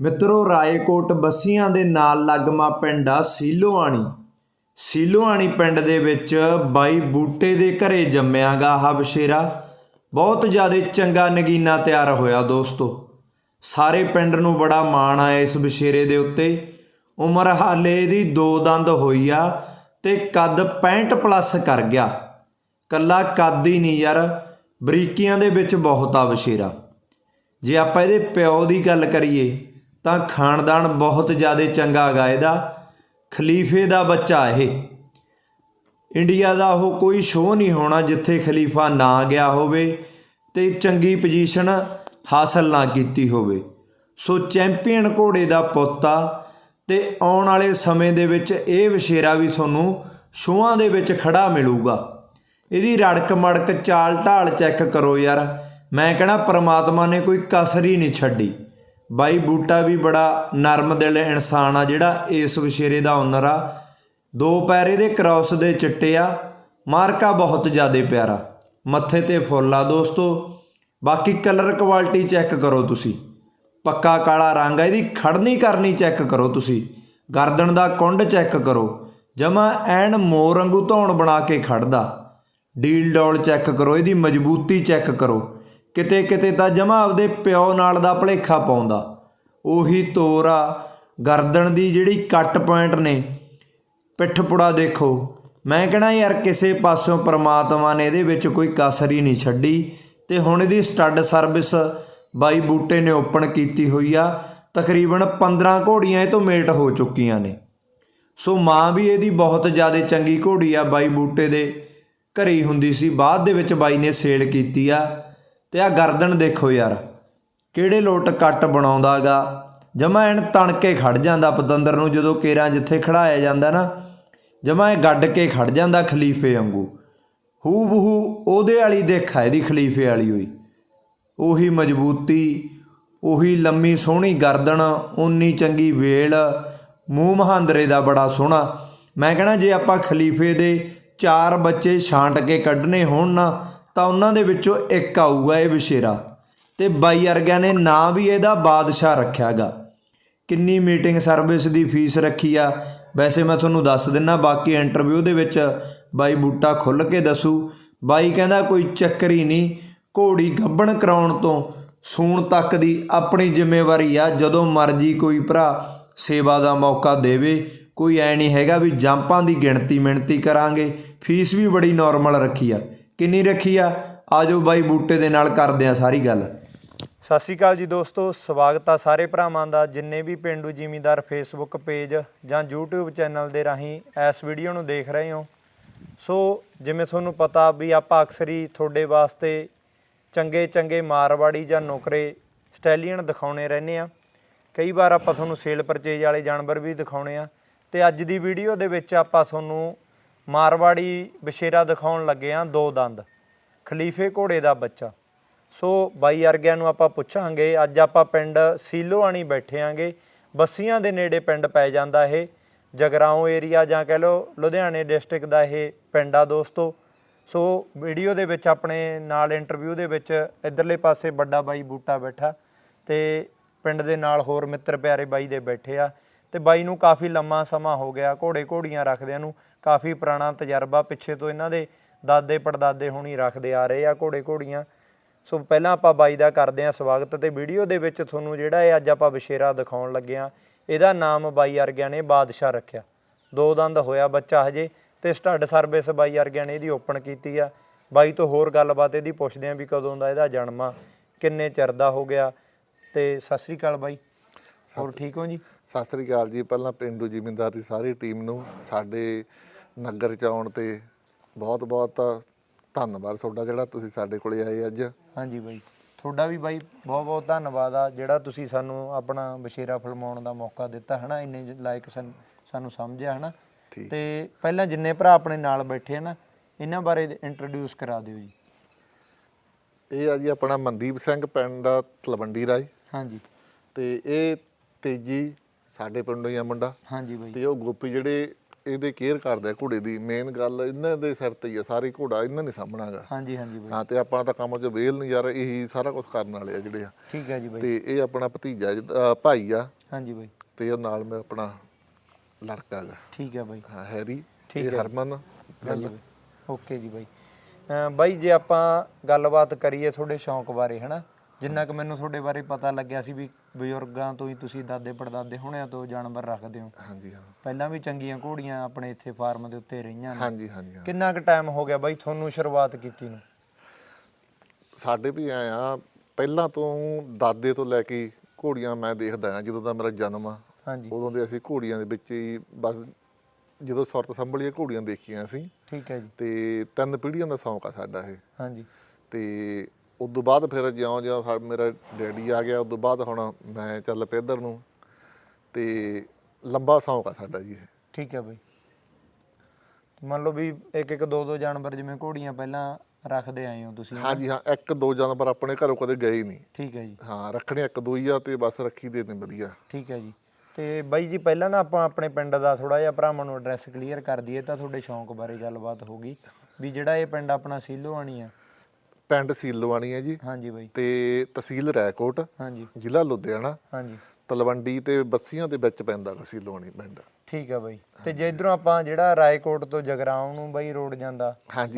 ਮਿੱਤਰੋ, ਰਾਏਕੋਟ ਬੱਸੀਆਂ ਦੇ ਨਾਲ ਲੱਗਮਾ ਪਿੰਡ ਆ ਸੀਲੋਆਣੀ। ਸੀਲੋਆਣੀ ਪਿੰਡ ਦੇ ਵਿੱਚ ਬਾਈ ਬੂਟੇ ਦੇ ਘਰੇ ਜੰਮਿਆਗਾ ਆਹ ਬਸ਼ੇਰਾ ਬਹੁਤ ਜ਼ਿਆਦਾ ਚੰਗਾ ਨਗੀਨਾ ਤਿਆਰ ਹੋਇਆ ਦੋਸਤੋ। ਸਾਰੇ ਪਿੰਡ ਨੂੰ ਬੜਾ ਮਾਣ ਆ ਇਸ ਬਸ਼ੇਰੇ ਦੇ ਉੱਤੇ। ਉਮਰ ਹਾਲੇ ਇਹਦੀ ਦੋ ਦੰਦ ਹੋਈ ਆ ਤੇ ਕੱਦ 65 ਪਲੱਸ ਕਰ ਗਿਆ। ਕੱਲਾ ਕੱਦ ਹੀ ਨਹੀਂ ਯਾਰ, ਬਰੀਕੀਆਂ ਦੇ ਵਿੱਚ ਬਹੁਤ ਆ ਬਸ਼ੇਰਾ ਜੇ ਆਪਾਂ ਇਹਦੇ ਪਿਓ ਦੀ ਗੱਲ ਕਰੀਏ ਤਾਂ ਖਾਨਦਾਨ ਬਹੁਤ ਜ਼ਿਆਦਾ ਚੰਗਾ ਹੈਗਾ ਇਹਦਾ। ਖਲੀਫੇ ਦਾ ਬੱਚਾ ਇਹ। ਇੰਡੀਆ ਦਾ ਉਹ ਕੋਈ ਸ਼ੋਅ ਨਹੀਂ ਹੋਣਾ ਜਿੱਥੇ ਖਲੀਫਾ ਨਾ ਗਿਆ ਹੋਵੇ ਤੇ ਚੰਗੀ ਪੋਜੀਸ਼ਨ ਹਾਸਲ ਨਾ ਕੀਤੀ ਹੋਵੇ। ਸੋ ਚੈਂਪੀਅਨ ਘੋੜੇ ਦਾ ਪੁੱਤ ਆ ਤੇ ਆਉਣ ਵਾਲੇ ਸਮੇਂ ਦੇ ਵਿੱਚ ਇਹ ਵਿਸ਼ੇਰਾ ਵੀ ਤੁਹਾਨੂੰ ਸ਼ੋਆਂ ਦੇ ਵਿੱਚ ਖੜਾ ਮਿਲੂਗਾ। ਇਹਦੀ ਰੜਕ ਮੜਕ ਚਾਲ ਢਾਲ ਚੈੱਕ ਕਰੋ ਯਾਰ। ਮੈਂ ਕਹਣਾ ਪ੍ਰਮਾਤਮਾ ਨੇ ਕੋਈ ਕਸਰ ਹੀ ਨਹੀਂ ਛੱਡੀ। ਬਾਈ ਬੂਟਾ ਵੀ ਬੜਾ ਨਰਮ ਦਿਲ ਇਨਸਾਨ ਆ, ਜਿਹੜਾ ਇਸ ਵਿਸ਼ੇਰੇ ਦਾ ਓਨਰ ਆ। ਦੋ ਪੈਰੇ ਦੇ ਕ੍ਰਾਸ ਦੇ ਚਿੱਟੇ ਆ, ਮਾਰਕਾ ਬਹੁਤ ਜ਼ਿਆਦਾ ਪਿਆਰਾ। ਮੱਥੇ ਤੇ ਫੁੱਲ ਆ ਦੋਸਤੋ। ਬਾਕੀ ਕਲਰ ਕੁਆਲਿਟੀ ਚੈੱਕ ਕਰੋ ਤੁਸੀਂ। ਪੱਕਾ ਕਾਲਾ ਰੰਗ ਆ, ਇਹਦੀ ਖੜਨੀ ਕਰਨੀ ਚੈੱਕ ਕਰੋ ਤੁਸੀਂ। ਗਰਦਨ ਦਾ ਕੁੰਡ ਚੈੱਕ ਕਰੋ। ਜਮਾ ਐਨ ਮੋਰ ਵਾਂਗੂ ਧੌਣ ਬਣਾ ਕੇ ਖੜਦਾ। ਡੀਲ ਡੌਲ ਚੈੱਕ ਕਰੋ, ਇਹਦੀ ਮਜ਼ਬੂਤੀ ਚੈੱਕ ਕਰੋ। ਕਿਤੇ ਕਿਤੇ ਤਾਂ ਜਮਾ ਆਪਦੇ ਪਿਓ ਨਾਲ ਦਾ ਭਲੇਖਾ ਪਾਉਂਦਾ। ਉਹੀ ਤੋਰਾ ਗਰਦਨ ਦੀ ਜਿਹੜੀ ਕੱਟ ਪੁਆਇੰਟ ਨੇ। ਪਿੱਠ ਪੁੜਾ ਦੇਖੋ, ਮੈਂ ਕਹਣਾ ਯਾਰ ਕਿਸੇ ਪਾਸਿਓਂ ਪ੍ਰਮਾਤਮਾ ਨੇ ਇਹਦੇ ਵਿੱਚ ਕੋਈ ਕਸਰ ਹੀ ਨਹੀਂ ਛੱਡੀ ਤੇ ਹੁਣ ਇਹਦੀ ਸਟੱਡ ਸਰਵਿਸ ਬਾਈ ਬੂਟੇ ਨੇ ਓਪਨ ਕੀਤੀ ਹੋਈ ਆ। ਤਕਰੀਬਨ 15 ਘੋੜੀਆਂ ਇਹ ਤੋਂ ਮੇਟ ਹੋ ਚੁੱਕੀਆਂ ਨੇ। ਸੋ ਮਾਂ ਵੀ ਇਹਦੀ ਬਹੁਤ ਜ਼ਿਆਦਾ ਚੰਗੀ ਘੋੜੀ ਆ। ਬਾਈ ਬੂਟੇ ਦੇ ਘਰੇ ਹੁੰਦੀ ਸੀ। ਬਾਅਦ ਦੇ ਵਿੱਚ ਬਾਈ ਨੇ ਸੇਲ ਕੀਤੀ ਆ। ਤੇ ਆ ਗਰਦਨ ਦੇਖੋ ਯਾਰ, ਕਿਹੜੇ ਲੋਟ ਕੱਟ ਬਣਾਉਂਦਾਗਾ ਜਮਾ ਐਨ ਤਣ ਕੇ ਖੜ ਜਾਂਦਾ ਪਤੰਦਰ ਨੂੰ ਜਦੋਂ ਕੇਰਾਂ ਜਿੱਥੇ ਖੜਾਇਆ ਜਾਂਦਾ ਨਾ, ਜਮਾ ਇਹ ਗੱਡ ਕੇ ਖੜ ਜਾਂਦਾ ਖਲੀਫੇ ਵਾਂਗੂ। ਹੂ ਬਹੂ ਉਹਦੇ ਵਾਲੀ ਦੇਖਾ ਇਹਦੀ ਖਲੀਫੇ ਵਾਲੀ ਹੋਈ। ਉਹੀ ਮਜ਼ਬੂਤੀ, ਉਹੀ ਲੰਮੀ ਸੋਹਣੀ ਗਰਦਨ ਉਨੀ ਚੰਗੀ ਵੇਲ, ਮੂੰਹ ਮਹਾਂਦਰੇ ਦਾ ਬੜਾ ਸੋਹਣਾ। ਮੈਂ ਕਹਣਾ ਜੇ ਆਪਾਂ ਖਲੀਫੇ ਦੇ ਚਾਰ ਬੱਚੇ ਛਾਂਟ ਕੇ ਕੱਢਨੇ ਹੋਣ ਨਾ ਤਾਂ ਉਹਨਾਂ ਦੇ ਵਿੱਚੋਂ ਇੱਕ ਆਊਗਾ ਇਹ ਵਿਸ਼ੇਰਾ। ਤੇ ਬਾਈ ਵਰਗਿਆਂ ਨੇ ਨਾਂ ਵੀ ਇਹਦਾ ਬਾਦਸ਼ਾਹ ਰੱਖਿਆਗਾ। ਕਿੰਨੀ ਮੀਟਿੰਗ ਸਰਵਿਸ ਦੀ ਫੀਸ ਰੱਖੀ ਆ। ਵੈਸੇ ਮੈਂ ਤੁਹਾਨੂੰ ਦੱਸ ਦਿੰਨਾ, ਬਾਕੀ ਇੰਟਰਵਿਊ ਦੇ ਵਿੱਚ ਬਾਈ ਬੂਟਾ ਖੁੱਲ ਕੇ ਦੱਸੂ। ਬਾਈ ਕਹਿੰਦਾ, ਕੋਈ ਚੱਕਰ ਹੀ ਨਹੀਂ। ਘੋੜੀ ਗੱਬਣ ਕਰਾਉਣ ਤੋਂ ਸੂਣ ਤੱਕ ਦੀ ਆਪਣੀ ਜ਼ਿੰਮੇਵਾਰੀ ਆ। ਜਦੋਂ ਮਰਜ਼ੀ ਕੋਈ ਭਰਾ ਸੇਵਾ ਦਾ ਮੌਕਾ ਦੇਵੇ। ਕੋਈ ਐ ਨਹੀਂ ਹੈਗਾ ਵੀ ਜੰਪਾਂ ਦੀ ਗਿਣਤੀ ਮਿਣਤੀ ਕਰਾਂਗੇ। ਫੀਸ ਵੀ ਬੜੀ ਨਾਰਮਲ ਰੱਖੀ ਆ। ਕਿੰਨੀ ਰੱਖੀ ਆ? ਆਜੋ ਬਾਈ ਬੂਟੇ ਦੇ ਨਾਲ ਕਰਦੇ ਆ ਸਾਰੀ ਗੱਲ। ਸਤਿ ਸ਼੍ਰੀ ਅਕਾਲ ਜੀ ਦੋਸਤੋ, ਸਵਾਗਤ ਆ ਸਾਰੇ ਭਰਾਵਾਂ ਦਾ, ਜਿੰਨੇ ਵੀ ਪਿੰਡੂ ਜ਼ਿਮੀਂਦਾਰ ਫੇਸਬੁੱਕ ਪੇਜ ਜਾਂ YouTube ਚੈਨਲ ਦੇ ਰਾਹੀਂ ਇਸ ਵੀਡੀਓ ਨੂੰ ਦੇਖ ਰਹੇ ਹੋ। ਸੋ, ਜਿਵੇਂ ਤੁਹਾਨੂੰ ਪਤਾ ਵੀ ਆਪਾਂ ਅਕਸਰ ਹੀ ਤੁਹਾਡੇ ਵਾਸਤੇ ਚੰਗੇ ਚੰਗੇ ਮਾਰਵਾੜੀ ਜਾਂ ਨੌਕਰੇ ਸਟੈਲੀਅਨ ਦਿਖਾਉਣੇ ਰਹਿੰਦੇ ਆ। ਕਈ ਵਾਰ ਆਪਾਂ ਤੁਹਾਨੂੰ ਸੇਲ ਪਰਚੇਜ ਵਾਲੇ ਜਾਨਵਰ ਵੀ ਦਿਖਾਉਣੇ ਆ। ਤੇ ਅੱਜ ਦੀ ਵੀਡੀਓ ਦੇ ਵਿੱਚ ਆਪਾਂ ਤੁਹਾਨੂੰ ਮਾਰਵਾੜੀ ਬਸ਼ੇਰਾ ਦਿਖਾਉਣ ਲੱਗੇ ਆ ਦੋ ਦੰਦ, ਖਲੀਫੇ ਘੋੜੇ ਦਾ ਬੱਚਾ। ਸੋ ਬਾਈ ਅਰਗਿਆਂ ਨੂੰ ਆਪਾਂ ਪੁੱਛਾਂਗੇ, ਅੱਜ ਆਪਾਂ ਪਿੰਡ ਸੀਲੋਆਣੀ ਬੈਠੇ ਆਂਗੇ, ਬੱਸੀਆਂ ਦੇ ਨੇੜੇ ਪਿੰਡ ਪੈ ਜਾਂਦਾ ਇਹ, ਜਗਰਾਉਂ ਏਰੀਆ ਜਾਂ ਕਹਿ ਲਓ ਲੁਧਿਆਣੇ ਡਿਸਟ੍ਰਿਕਟ ਦਾ ਇਹ ਪਿੰਡ ਆ ਦੋਸਤੋ। ਸੋ ਵੀਡੀਓ ਦੇ ਵਿੱਚ ਆਪਣੇ ਨਾਲ ਇੰਟਰਵਿਊ ਦੇ ਵਿੱਚ ਇਧਰਲੇ ਪਾਸੇ ਵੱਡਾ ਬਾਈ ਬੂਟਾ ਬੈਠਾ ਤੇ ਪਿੰਡ ਦੇ ਨਾਲ ਹੋਰ ਮਿੱਤਰ ਪਿਆਰੇ ਬਾਈ ਦੇ ਬੈਠੇ ਆ। ਤੇ ਬਾਈ ਨੂੰ ਕਾਫੀ ਲੰਮਾ ਸਮਾਂ ਹੋ ਗਿਆ ਘੋੜੇ ਘੋੜੀਆਂ ਰੱਖਦਿਆਂ ਨੂੰ। ਕਾਫੀ ਪੁਰਾਣਾ ਤਜਰਬਾ ਪਿੱਛੇ ਤੋਂ ਇਹਨਾਂ ਦੇ ਦਾਦੇ ਪੜਦਾਦੇ ਹੁਣੀ ਰੱਖਦੇ ਆ ਰਹੇ ਆ ਘੋੜੇ ਘੋੜੀਆਂ। ਸੋ ਪਹਿਲਾਂ ਆਪਾਂ ਬਾਈ ਦਾ ਕਰਦੇ ਆ ਸਵਾਗਤ ਤੇ ਵੀਡੀਓ ਦੇ ਵਿੱਚ ਤੁਹਾਨੂੰ ਜਿਹੜਾ ਇਹ ਅੱਜ ਆਪਾਂ ਬਸ਼ੇਰਾ ਦਿਖਾਉਣ ਲੱਗੇ ਆ ਇਹਦਾ ਨਾਮ ਬਾਈ ਵਰਗਿਆਂ ਨੇ ਬਾਦਸ਼ਾਹ ਰੱਖਿਆ। ਦੋ ਦੰਦ ਹੋਇਆ ਬੱਚਾ ਹਜੇ ਤੇ ਸਟੱਡ ਸਰਵਿਸ ਬਾਈ ਵਰਗਿਆਂ ਨੇ ਇਹਦੀ ਓਪਨ ਕੀਤੀ ਆ। ਬਾਈ ਤੋਂ ਹੋਰ ਗੱਲਬਾਤ ਇਹਦੀ ਪੁੱਛਦੇ ਆ ਵੀ ਕਦੋਂ ਦਾ ਇਹਦਾ ਜਨਮ ਆ ਕਿੰਨੇ ਚਿਰ ਦਾ ਹੋ ਗਿਆ ਤੇ ਸਤਿ ਸ੍ਰੀ ਅਕਾਲ ਬਾਈ। ਹੋਰ ਠੀਕ ਹੋ ਜੀ? ਸਤਿ ਸ੍ਰੀ ਅਕਾਲ ਜੀ। ਪਹਿਲਾਂ ਪਿੰਡੂ ਜ਼ਿਮੀਂਦਾਰ ਦੀ ਸਾਰੀ ਟੀਮ ਨੂੰ ਸਾਡੇ ਨਗਰ ਚ ਆਉਣ ਤੇ ਬਹੁਤ ਬਹੁਤ ਧੰਨਵਾਦ ਤੁਹਾਡਾ ਜਿਹੜਾ ਤੁਸੀਂ ਸਾਡੇ ਕੋਲੇ ਆਏ ਅੱਜ। ਹਾਂਜੀ ਬਾਈ। ਤੁਹਾਡਾ ਵੀ ਬਾਈ ਬਹੁਤ ਬਹੁਤ ਧੰਨਵਾਦ ਆ ਜਿਹੜਾ ਤੁਸੀਂ ਸਾਨੂੰ ਆਪਣਾ ਬਸ਼ੇਰਾ ਫਿਲਮਾਉਣ ਦਾ ਮੌਕਾ ਦਿੱਤਾ ਹਨਾ ਇੰਨੇ ਲਾਇਕ ਸਾਨੂੰ ਸਮਝਿਆ ਹਨਾ। ਤੇ ਪਹਿਲਾਂ ਜਿੰਨੇ ਭਰਾ ਆਪਣੇ ਨਾਲ ਬੈਠੇ ਆ ਨਾ ਇਹਨਾਂ ਬਾਰੇ ਇੰਟਰੋਡਿਊਸ ਕਰਾ ਦਿਓ ਜੀ। ਇਹ ਆ ਜੀ ਆਪਣਾ ਮਨਦੀਪ ਸਿੰਘ ਪਿੰਡ ਤਲਵੰਡੀ ਰਾਏ। ਹਾਂਜੀ। ਤੇ ਇਹ ਤੇਜੀ ਸਾਡੇ ਪਿੰਡੋਂ ਹੀ ਆ ਮੁੰਡਾ। ਹਾਂਜੀ ਬਾਈ। ਤੇ ਉਹ ਗੋਪੀ ਜਿਹੜੇ ਇਹਦੇ ਕੇਅਰ ਕਰਦੇ ਆ ਘੋੜੇ ਦੀ ਮੇਨ ਗੱਲ ਇਹਨਾਂ ਦੇ ਸਿਰ ਤੇ ਹੀ ਆ ਸਾਰੀ ਘੋੜਾ ਇਹਨਾਂ ਨੇ ਸਾਂਭਣਾਗਾ ਹਾਂਜੀ ਹਾਂਜੀ ਬਾਈ। ਹਾਂ ਤੇ ਆਪਾਂ ਤਾਂ ਕੰਮ 'ਚ ਵੇਲ ਨਹੀਂ ਯਾਰ ਇਹੀ ਸਾਰਾ ਕੁਝ ਕਰਨ ਵਾਲੇ ਆ ਜਿਹੜੇ ਆ। ਠੀਕ ਹੈ ਜੀ ਬਾਈ। ਤੇ ਇਹ ਆਪਣਾ ਭਤੀਜਾ ਭਾਈ ਆ ਹਾਂਜੀ ਬਾਈ। ਤੇ ਉਹ ਨਾਲ ਮੈਂ ਆਪਣਾ ਲੜਕਾ ਗਾ। ਠੀਕ ਹੈ ਬਾਈ। ਹਾਂ ਹੈਰੀ ਠੀਕ ਇਹ। ਹਰਮਨ ਹਾਂਜੀ ਗੱਲ ਬਾਈ। ਓਕੇ ਜੀ ਬਾਈ। ਅਮ ਬਾਈ ਜੇ ਆਪਾਂ ਗੱਲਬਾਤ ਕਰੀਏ ਤੁਹਾਡੇ ਸ਼ੌਂਕ ਬਾਰੇ ਹਨਾ? ਜਿੰਨਾ ਕਿ ਮੈਨੂੰ ਤੁਹਾਡੇ ਬਾਰੇ ਪਤਾ ਲੱਗਿਆ ਸੀ ਵੀ ਬਜ਼ੁਰਗਾਂ ਤੋਂ ਹੀ ਤੁਸੀਂ ਦਾਦੇ ਪੜਦਾਦੇ ਹੁਣਿਆਂ ਤੋਂ ਜਾਨਵਰ ਰੱਖਦੇ ਹੋ। ਹਾਂਜੀ ਹਾਂ। ਪਹਿਲਾਂ ਵੀ ਚੰਗੀਆਂ ਘੋੜੀਆਂ ਆਪਣੇ ਇੱਥੇ ਫਾਰਮ ਦੇ ਉੱਤੇ ਰਹੀਆਂ ਨੇ। ਹਾਂਜੀ ਹਾਂਜੀ ਹਾਂ। ਕਿੰਨਾ ਕੁ ਟਾਈਮ ਹੋ ਗਿਆ ਬਾਈ ਤੁਹਾਨੂੰ ਸ਼ੁਰੂਆਤ ਕੀਤੀ ਨੂੰ? ਸਾਡੇ ਵੀ ਆਏ ਆ ਪਹਿਲਾਂ ਤੋਂ ਦਾਦੇ ਤੋਂ ਲੈ ਕੇ ਘੋੜੀਆਂ ਮੈਂ ਦੇਖਦਾ ਆ ਜਦੋਂ ਦਾ ਮੇਰਾ ਜਨਮ ਆ। ਹਾਂਜੀ। ਉਦੋਂ ਦੇ ਅਸੀਂ ਘੋੜੀਆਂ ਦੇ ਵਿੱਚ ਹੀ ਬਸ ਜਦੋਂ ਸੁਰਤ ਸੰਭਲੀਆਂ ਘੋੜੀਆਂ ਦੇਖੀਆਂ ਸੀ। ਠੀਕ ਹੈ ਜੀ। ਤੇ ਤਿੰਨ ਪੀੜ੍ਹੀਆਂ ਦਾ ਸ਼ੌਂਕ ਆ ਸਾਡਾ ਇਹ। ਹਾਂਜੀ। ਤੇ ਉਸ ਤੋਂ ਬਾਅਦ ਫਿਰ ਜਿਉਂ ਜਿਉਂ ਸਾ- ਮੇਰਾ ਡੈਡੀ ਆ ਗਿਆ ਉਸ ਤੋਂ ਬਾਅਦ ਹੁਣ ਮੈਂ ਚੱਲ ਪਿਆ ਇੱਧਰ ਨੂੰ ਤੇ ਲੰਬਾ ਸ਼ੌਂਕ ਆ ਸਾਡਾ ਜੀ ਇਹ। ਠੀਕ ਹੈ ਬਾਈ। ਮੰਨ ਲਓ ਵੀ ਇੱਕ ਇੱਕ ਦੋ ਦੋ ਜਾਨਵਰ ਜਿਵੇਂ ਘੋੜੀਆਂ ਪਹਿਲਾਂ ਰੱਖਦੇ ਆਏ ਹੋ ਤੁਸੀਂ ਹਾਂਜੀ ਹਾਂ ਇੱਕ ਦੋ ਜਾਨਵਰ ਆਪਣੇ ਘਰੋਂ ਕਦੇ ਗਏ ਹੀ ਨਹੀਂ। ਠੀਕ ਹੈ ਜੀ। ਹਾਂ ਰੱਖਣੇ ਇੱਕ ਦੋ ਹੀ ਆ ਤੇ ਬਸ ਰੱਖੀ ਦੇ ਨੇ ਵਧੀਆ। ਠੀਕ ਹੈ ਜੀ। ਤੇ ਬਾਈ ਜੀ ਪਹਿਲਾਂ ਨਾ ਆਪਾਂ ਆਪਣੇ ਪਿੰਡ ਦਾ ਥੋੜਾ ਜਿਹਾ ਭਰਾਵਾਂ ਨੂੰ ਐਡਰੈਸ ਕਲੀਅਰ ਕਰ ਦਈਏ ਤਾਂ ਤੁਹਾਡੇ ਸ਼ੌਂਕ ਬਾਰੇ ਗੱਲਬਾਤ ਹੋ ਗਈ ਵੀ ਜਿਹੜਾ ਇਹ ਪਿੰਡ ਆਪਣਾ ਸੀਲੋਆਣੀ ਆ ਪਿੰਡ ਸੀਲਵਾਨੀ ਹੈ ਜੀ। ਹਾਂਜੀ ਬਾਈ। ਤੇ ਤਹਿਸੀਲ ਰੈਕੋਟ ਹਾਂਜੀ। ਜ਼ਿਲ੍ਹਾ ਲੁਧਿਆਣਾ। ਹਾਂਜੀ। ਤਲਵੰਡੀ ਤੇ ਬੱਸੀਆਂ ਦੇ ਵਿੱਚ ਪੈਂਦਾ ਗਾ ਸੀਲੋਵਾਨੀ ਪਿੰਡ। ਠੀਕ ਹੈ ਬਾਈ। ਤੇ ਜੇ ਇਧਰੋਂ ਆਪਾਂ ਜਿਹੜਾ ਰਾਏਕੋਟ ਤੋਂ ਜਗਰਾਉਂ ਨੂੰ ਬਾਈ ਰੋਡ ਜਾਂਦਾ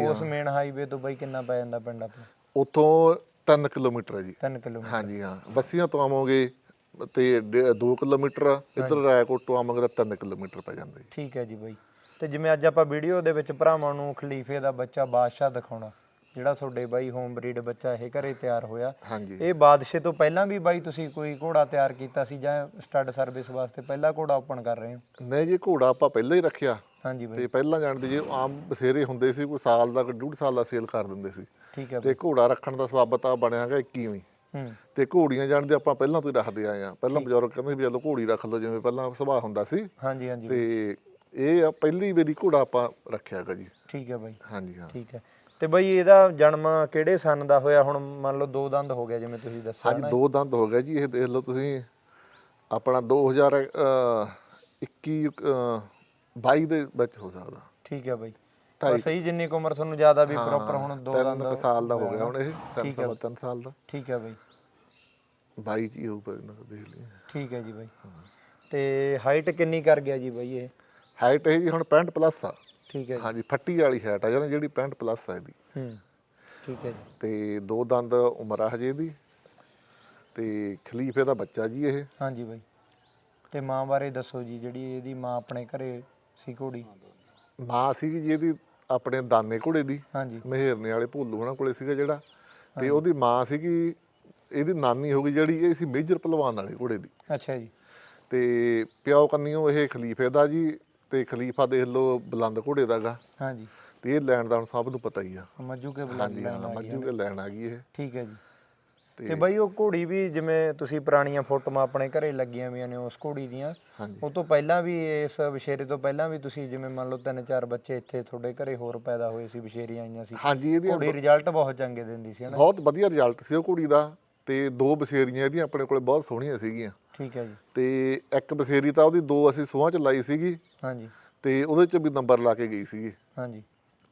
ਉਸ ਮੇਨ ਹਾਈਵੇ ਤੋਂ ਬਾਈ ਕਿੰਨਾ ਪੈ ਜਾਂਦਾ ਪਿੰਡ ਆਪਣਾ? ਉਥੋਂ 3 ਕਿਲੋਮੀਟਰ ਹੈ ਜੀ। 3 ਕਿਲੋਮੀਟਰ। ਹਾਂਜੀ ਹਾਂ। ਬੱਸੀਆਂ ਤੋਂ ਆਵਾਂਗੇ ਤੇ 2 ਕਿਲੋਮੀਟਰ ਇੱਧਰ ਰੈਕੋਟ ਤੋਂ ਆਵਾਂਗੇ ਤਾਂ 3 ਕਿਲੋਮੀਟਰ ਪੈ ਜਾਂਦਾ ਜੀ। ਠੀਕ ਹੈ ਜੀ ਬਾਈ। ਤੇ ਜਿਵੇਂ ਅੱਜ ਆਪਾਂ ਵੀਡੀਓ ਦੇ ਵਿੱਚ ਭਰਾਵਾਂ ਨੂੰ ਖਲੀਫੇ ਦਾ ਬੱਚਾ ਬਾਦਸ਼ਾਹ ਦਿਖਾਉਣਾ ਜਿਹੜਾ ਤੁਹਾਡੇ ਬਾਈ ਹੋਮ ਬਰੀਡ ਬੱਚਾ ਇਹ ਘਰੇ ਤਿਆਰ ਹੋਇਆ। ਹਾਂਜੀ। ਇਹ ਬਾਦਸ਼ਾਹ ਤੋਂ ਪਹਿਲਾਂ ਵੀ ਬਾਈ ਤੁਸੀਂ ਕੋਈ ਘੋੜਾ ਤਿਆਰ ਕੀਤਾ ਸੀ ਜਾਂ ਸਟੱਡ ਸਰਵਿਸ ਵਾਸਤੇ ਪਹਿਲਾ ਘੋੜਾ ਓਪਨ ਕਰ ਰਹੇ ਹੋ? ਨਹੀਂ ਜੀ ਘੋੜਾ ਆਪਾਂ ਪਹਿਲਾਂ ਹੀ ਰੱਖਿਆ। ਹਾਂਜੀ ਬਾਈ। ਤੇ ਪਹਿਲਾਂ ਜਾਣਦੇ ਜੀ ਆਮ ਬਸੇਰੇ ਹੁੰਦੇ ਸੀ ਕੋਈ ਸਾਲ ਦਾ ਕੋਈ ਡੂਢ ਸਾਲ ਦਾ ਸੇਲ ਕਰ ਦਿੰਦੇ ਸੀ। ਠੀਕ ਹੈ ਤੇ ਘੋੜਾ ਰੱਖਣ ਦਾ ਸਵਾਬਤ ਆ ਬਣਿਆਗਾ 21 ਹੀ ਹੂੰ। ਤੇ ਘੋੜੀਆਂ ਜਾਣਦੇ ਆਪਾਂ ਪਹਿਲਾਂ ਤੋਂ ਹੀ ਰੱਖਦੇ ਆਏ ਆ ਪਹਿਲਾਂ ਬਜ਼ੁਰਗ ਕਹਿੰਦੇ ਵੀ ਚਲੋ ਘੋੜੀ ਰੱਖ ਲਓ ਜਿਵੇਂ ਪਹਿਲਾਂ ਸੁਭਾਅ ਹੁੰਦਾ ਸੀ। ਹਾਂਜੀ ਹਾਂਜੀ ਤੇ ਇਹ ਆ ਪਹਿਲੀ ਵਾਰੀ ਘੋੜਾ ਆਪਾਂ ਰੱਖਿਆਗਾ ਜੀ। ਠੀਕ ਹੈ ਬਾਈ। ਹਾਂਜੀ ਹਾਂ। ਠੀਕ ਹੈ। ਤੇ ਬਾਈ ਇਹਦਾ ਜਨਮ ਕਿਹੜੇ ਸਨ ਦਾ ਹੋਇਆ? ਹੁਣ ਮੰਨ ਲਓ ਦੋ ਦੰਦ ਹੋ ਗਿਆ ਜਿਵੇਂ ਤੁਸੀਂ ਦੱਸਿਆ ਹਾਂਜੀ ਦੋ ਦੰਦ ਹੋ ਗਏ ਜੀ। ਇਹ ਦੇਖ ਲਓ ਤੁਸੀਂ ਆਪਣਾ 2021 22 ਦੇ ਵਿੱਚ ਹੋ ਸਕਦਾ। ਠੀਕ ਹੈ ਬਾਈ। ਸਹੀ ਜਿੰਨੀ ਕੁ ਉਮਰ ਤੁਹਾਨੂੰ ਜ਼ਿਆਦਾ ਵੀ ਪ੍ਰੋਪਰ ਹੁਣ ਦੋ ਦੰਦ ਕੁ ਸਾਲ ਦਾ ਹੋ ਗਿਆ ਹੁਣ ਇਹ ਤਿੰਨ ਠੀਕ ਹੈ। ਸਵਾ ਤਿੰਨ ਸਾਲ ਦਾ। ਠੀਕ ਹੈ ਬਾਈ। 22 ਚ ਹੀ ਹੋਊਗਾ ਦਾ ਦੇਖ ਲਈ ਠੀਕ ਹੈ ਜੀ ਬਾਈ। ਤੇ ਹਾਈਟ ਕਿੰਨੀ ਕਰ ਗਿਆ ਜੀ ਬਾਈ ਇਹ? ਹਾਈਟ ਇਹ ਜੀ ਹੁਣ 65 ਪਲੱਸ ਆ। ਠੀਕ ਹੈ ਜੀ। ਹਾਂਜੀ ਫੱਟੀ ਵਾਲੀ ਹਾਈਟ ਆ ਜਿਹੜੀ 65 ਪਲੱਸ ਆ ਇਹਦੀ। ਹੂੰ ਠੀਕ ਹੈ ਜੀ। ਤੇ ਦੋ ਦੰਦ ਉਮਰ ਆ ਹਜੇ ਇਹਦੀ ਤੇ ਖਲੀਫੇ ਦਾ ਬੱਚਾ ਜੀ ਇਹ। ਹਾਂਜੀ ਬਾਈ। ਤੇ ਮਾਂ ਬਾਰੇ ਦੱਸੋ ਜੀ ਜਿਹੜੀ ਇਹਦੀ ਮਾਂ ਆਪਣੇ ਘਰੇ ਸੀ ਘੋੜੀ? ਮਾਂ ਸੀਗੀ ਜੀ ਇਹਦੀ ਆਪਣੇ ਦਾਨੇ ਘੋੜੇ ਦੀ। ਹਾਂਜੀ। ਮਹਿਰਨੇ ਵਾਲੇ ਭੋਲੂ ਉਹਨਾਂ ਕੋਲੇ ਸੀਗਾ ਜਿਹੜਾ। ਤੇ ਉਹਦੀ ਮਾਂ ਸੀਗੀ ਇਹਦੀ ਨਾਨੀ ਹੋ ਗਈ ਜਿਹੜੀ ਇਹ ਸੀ ਮੇਜਰ ਪਹਿਲਵਾਨ ਵਾਲੇ ਘੋੜੇ ਦੀ। ਅੱਛਾ ਜੀ। ਤੇ ਪਿਓ ਕੰਨੀਓ ਇਹ ਖਲੀਫੇ ਦਾ ਜੀ ਤੇ ਖਲੀਫਾ ਦੇਖ ਲਓ ਬੁਲੰਦ ਘੋੜੇ ਦਾਗਾ ਹਾਂਜੀ। ਤੇ ਇਹ ਲੈਣ ਦਾ ਹੁਣ ਸਭ ਨੂੰ ਪਤਾ ਹੀ ਆ। ਮੱਜੂ ਕੇ ਹਾਂਜੀ ਲਾਈਨ ਹਾਂ ਆ ਗਈ ਮੱਜੂ ਕੇ ਲੈਣ ਆ ਗਈ ਇਹ। ਠੀਕ ਹੈ ਜੀ। ਤੇ ਤੇ ਬਾਈ ਉਹ ਘੋੜੀ ਵੀ ਜਿਵੇਂ ਤੁਸੀਂ ਪੁਰਾਣੀਆਂ ਫੋਟੋਆਂ ਆਪਣੇ ਘਰੇ ਲੱਗੀਆਂ ਹੋਈਆਂ ਨੇ ਉਸ ਘੋੜੀ ਦੀਆਂ ਹਾਂਜੀ। ਉਹ ਤੋਂ ਪਹਿਲਾਂ ਵੀ ਇਸ ਵਿਸ਼ੇਰੇ ਤੋਂ ਪਹਿਲਾਂ ਵੀ ਤੁਸੀਂ ਜਿਵੇਂ ਮੰਨ ਲਓ ਤਿੰਨ ਚਾਰ ਬੱਚੇ ਇੱਥੇ ਤੁਹਾਡੇ ਘਰੇ ਹੋਰ ਪੈਦਾ ਹੋਏ ਸੀ ਵਿਸ਼ੇਰੀਆਂ ਆਈਆਂ ਸੀ ਹਾਂਜੀ ਇਹਦੀ ਘੋੜੀ ਰਿਜ਼ਲਟ ਬਹੁਤ ਚੰਗੇ ਦਿੰਦੀ ਸੀ ਹਨਾ ਬਹੁਤ ਵਧੀਆ ਰਿਜ਼ਲਟ ਸੀ ਉਹ ਕੁੜੀ ਦਾ। ਤੇ ਦੋ ਬਸੇਰੀਆਂ ਇਹਦੀਆਂ ਆਪਣੇ ਕੋਲੇ ਬਹੁਤ ਸੋਹਣੀਆਂ ਸੀਗੀਆਂ। ਠੀਕ ਹੈ ਜੀ। ਤੇ ਇੱਕ ਬਸੇਰੀ ਤਾਂ ਉਹਦੀ ਦੋ ਅਸੀਂ ਸੂਹਾਂ ਚ ਲਾਈ ਸੀਗੀ। ਹਾਂਜੀ। ਤੇ ਉਹਦੇ ਚ ਵੀ ਨੰਬਰ ਲਾ ਕੇ ਗਈ ਸੀਗੀ। ਹਾਂਜੀ।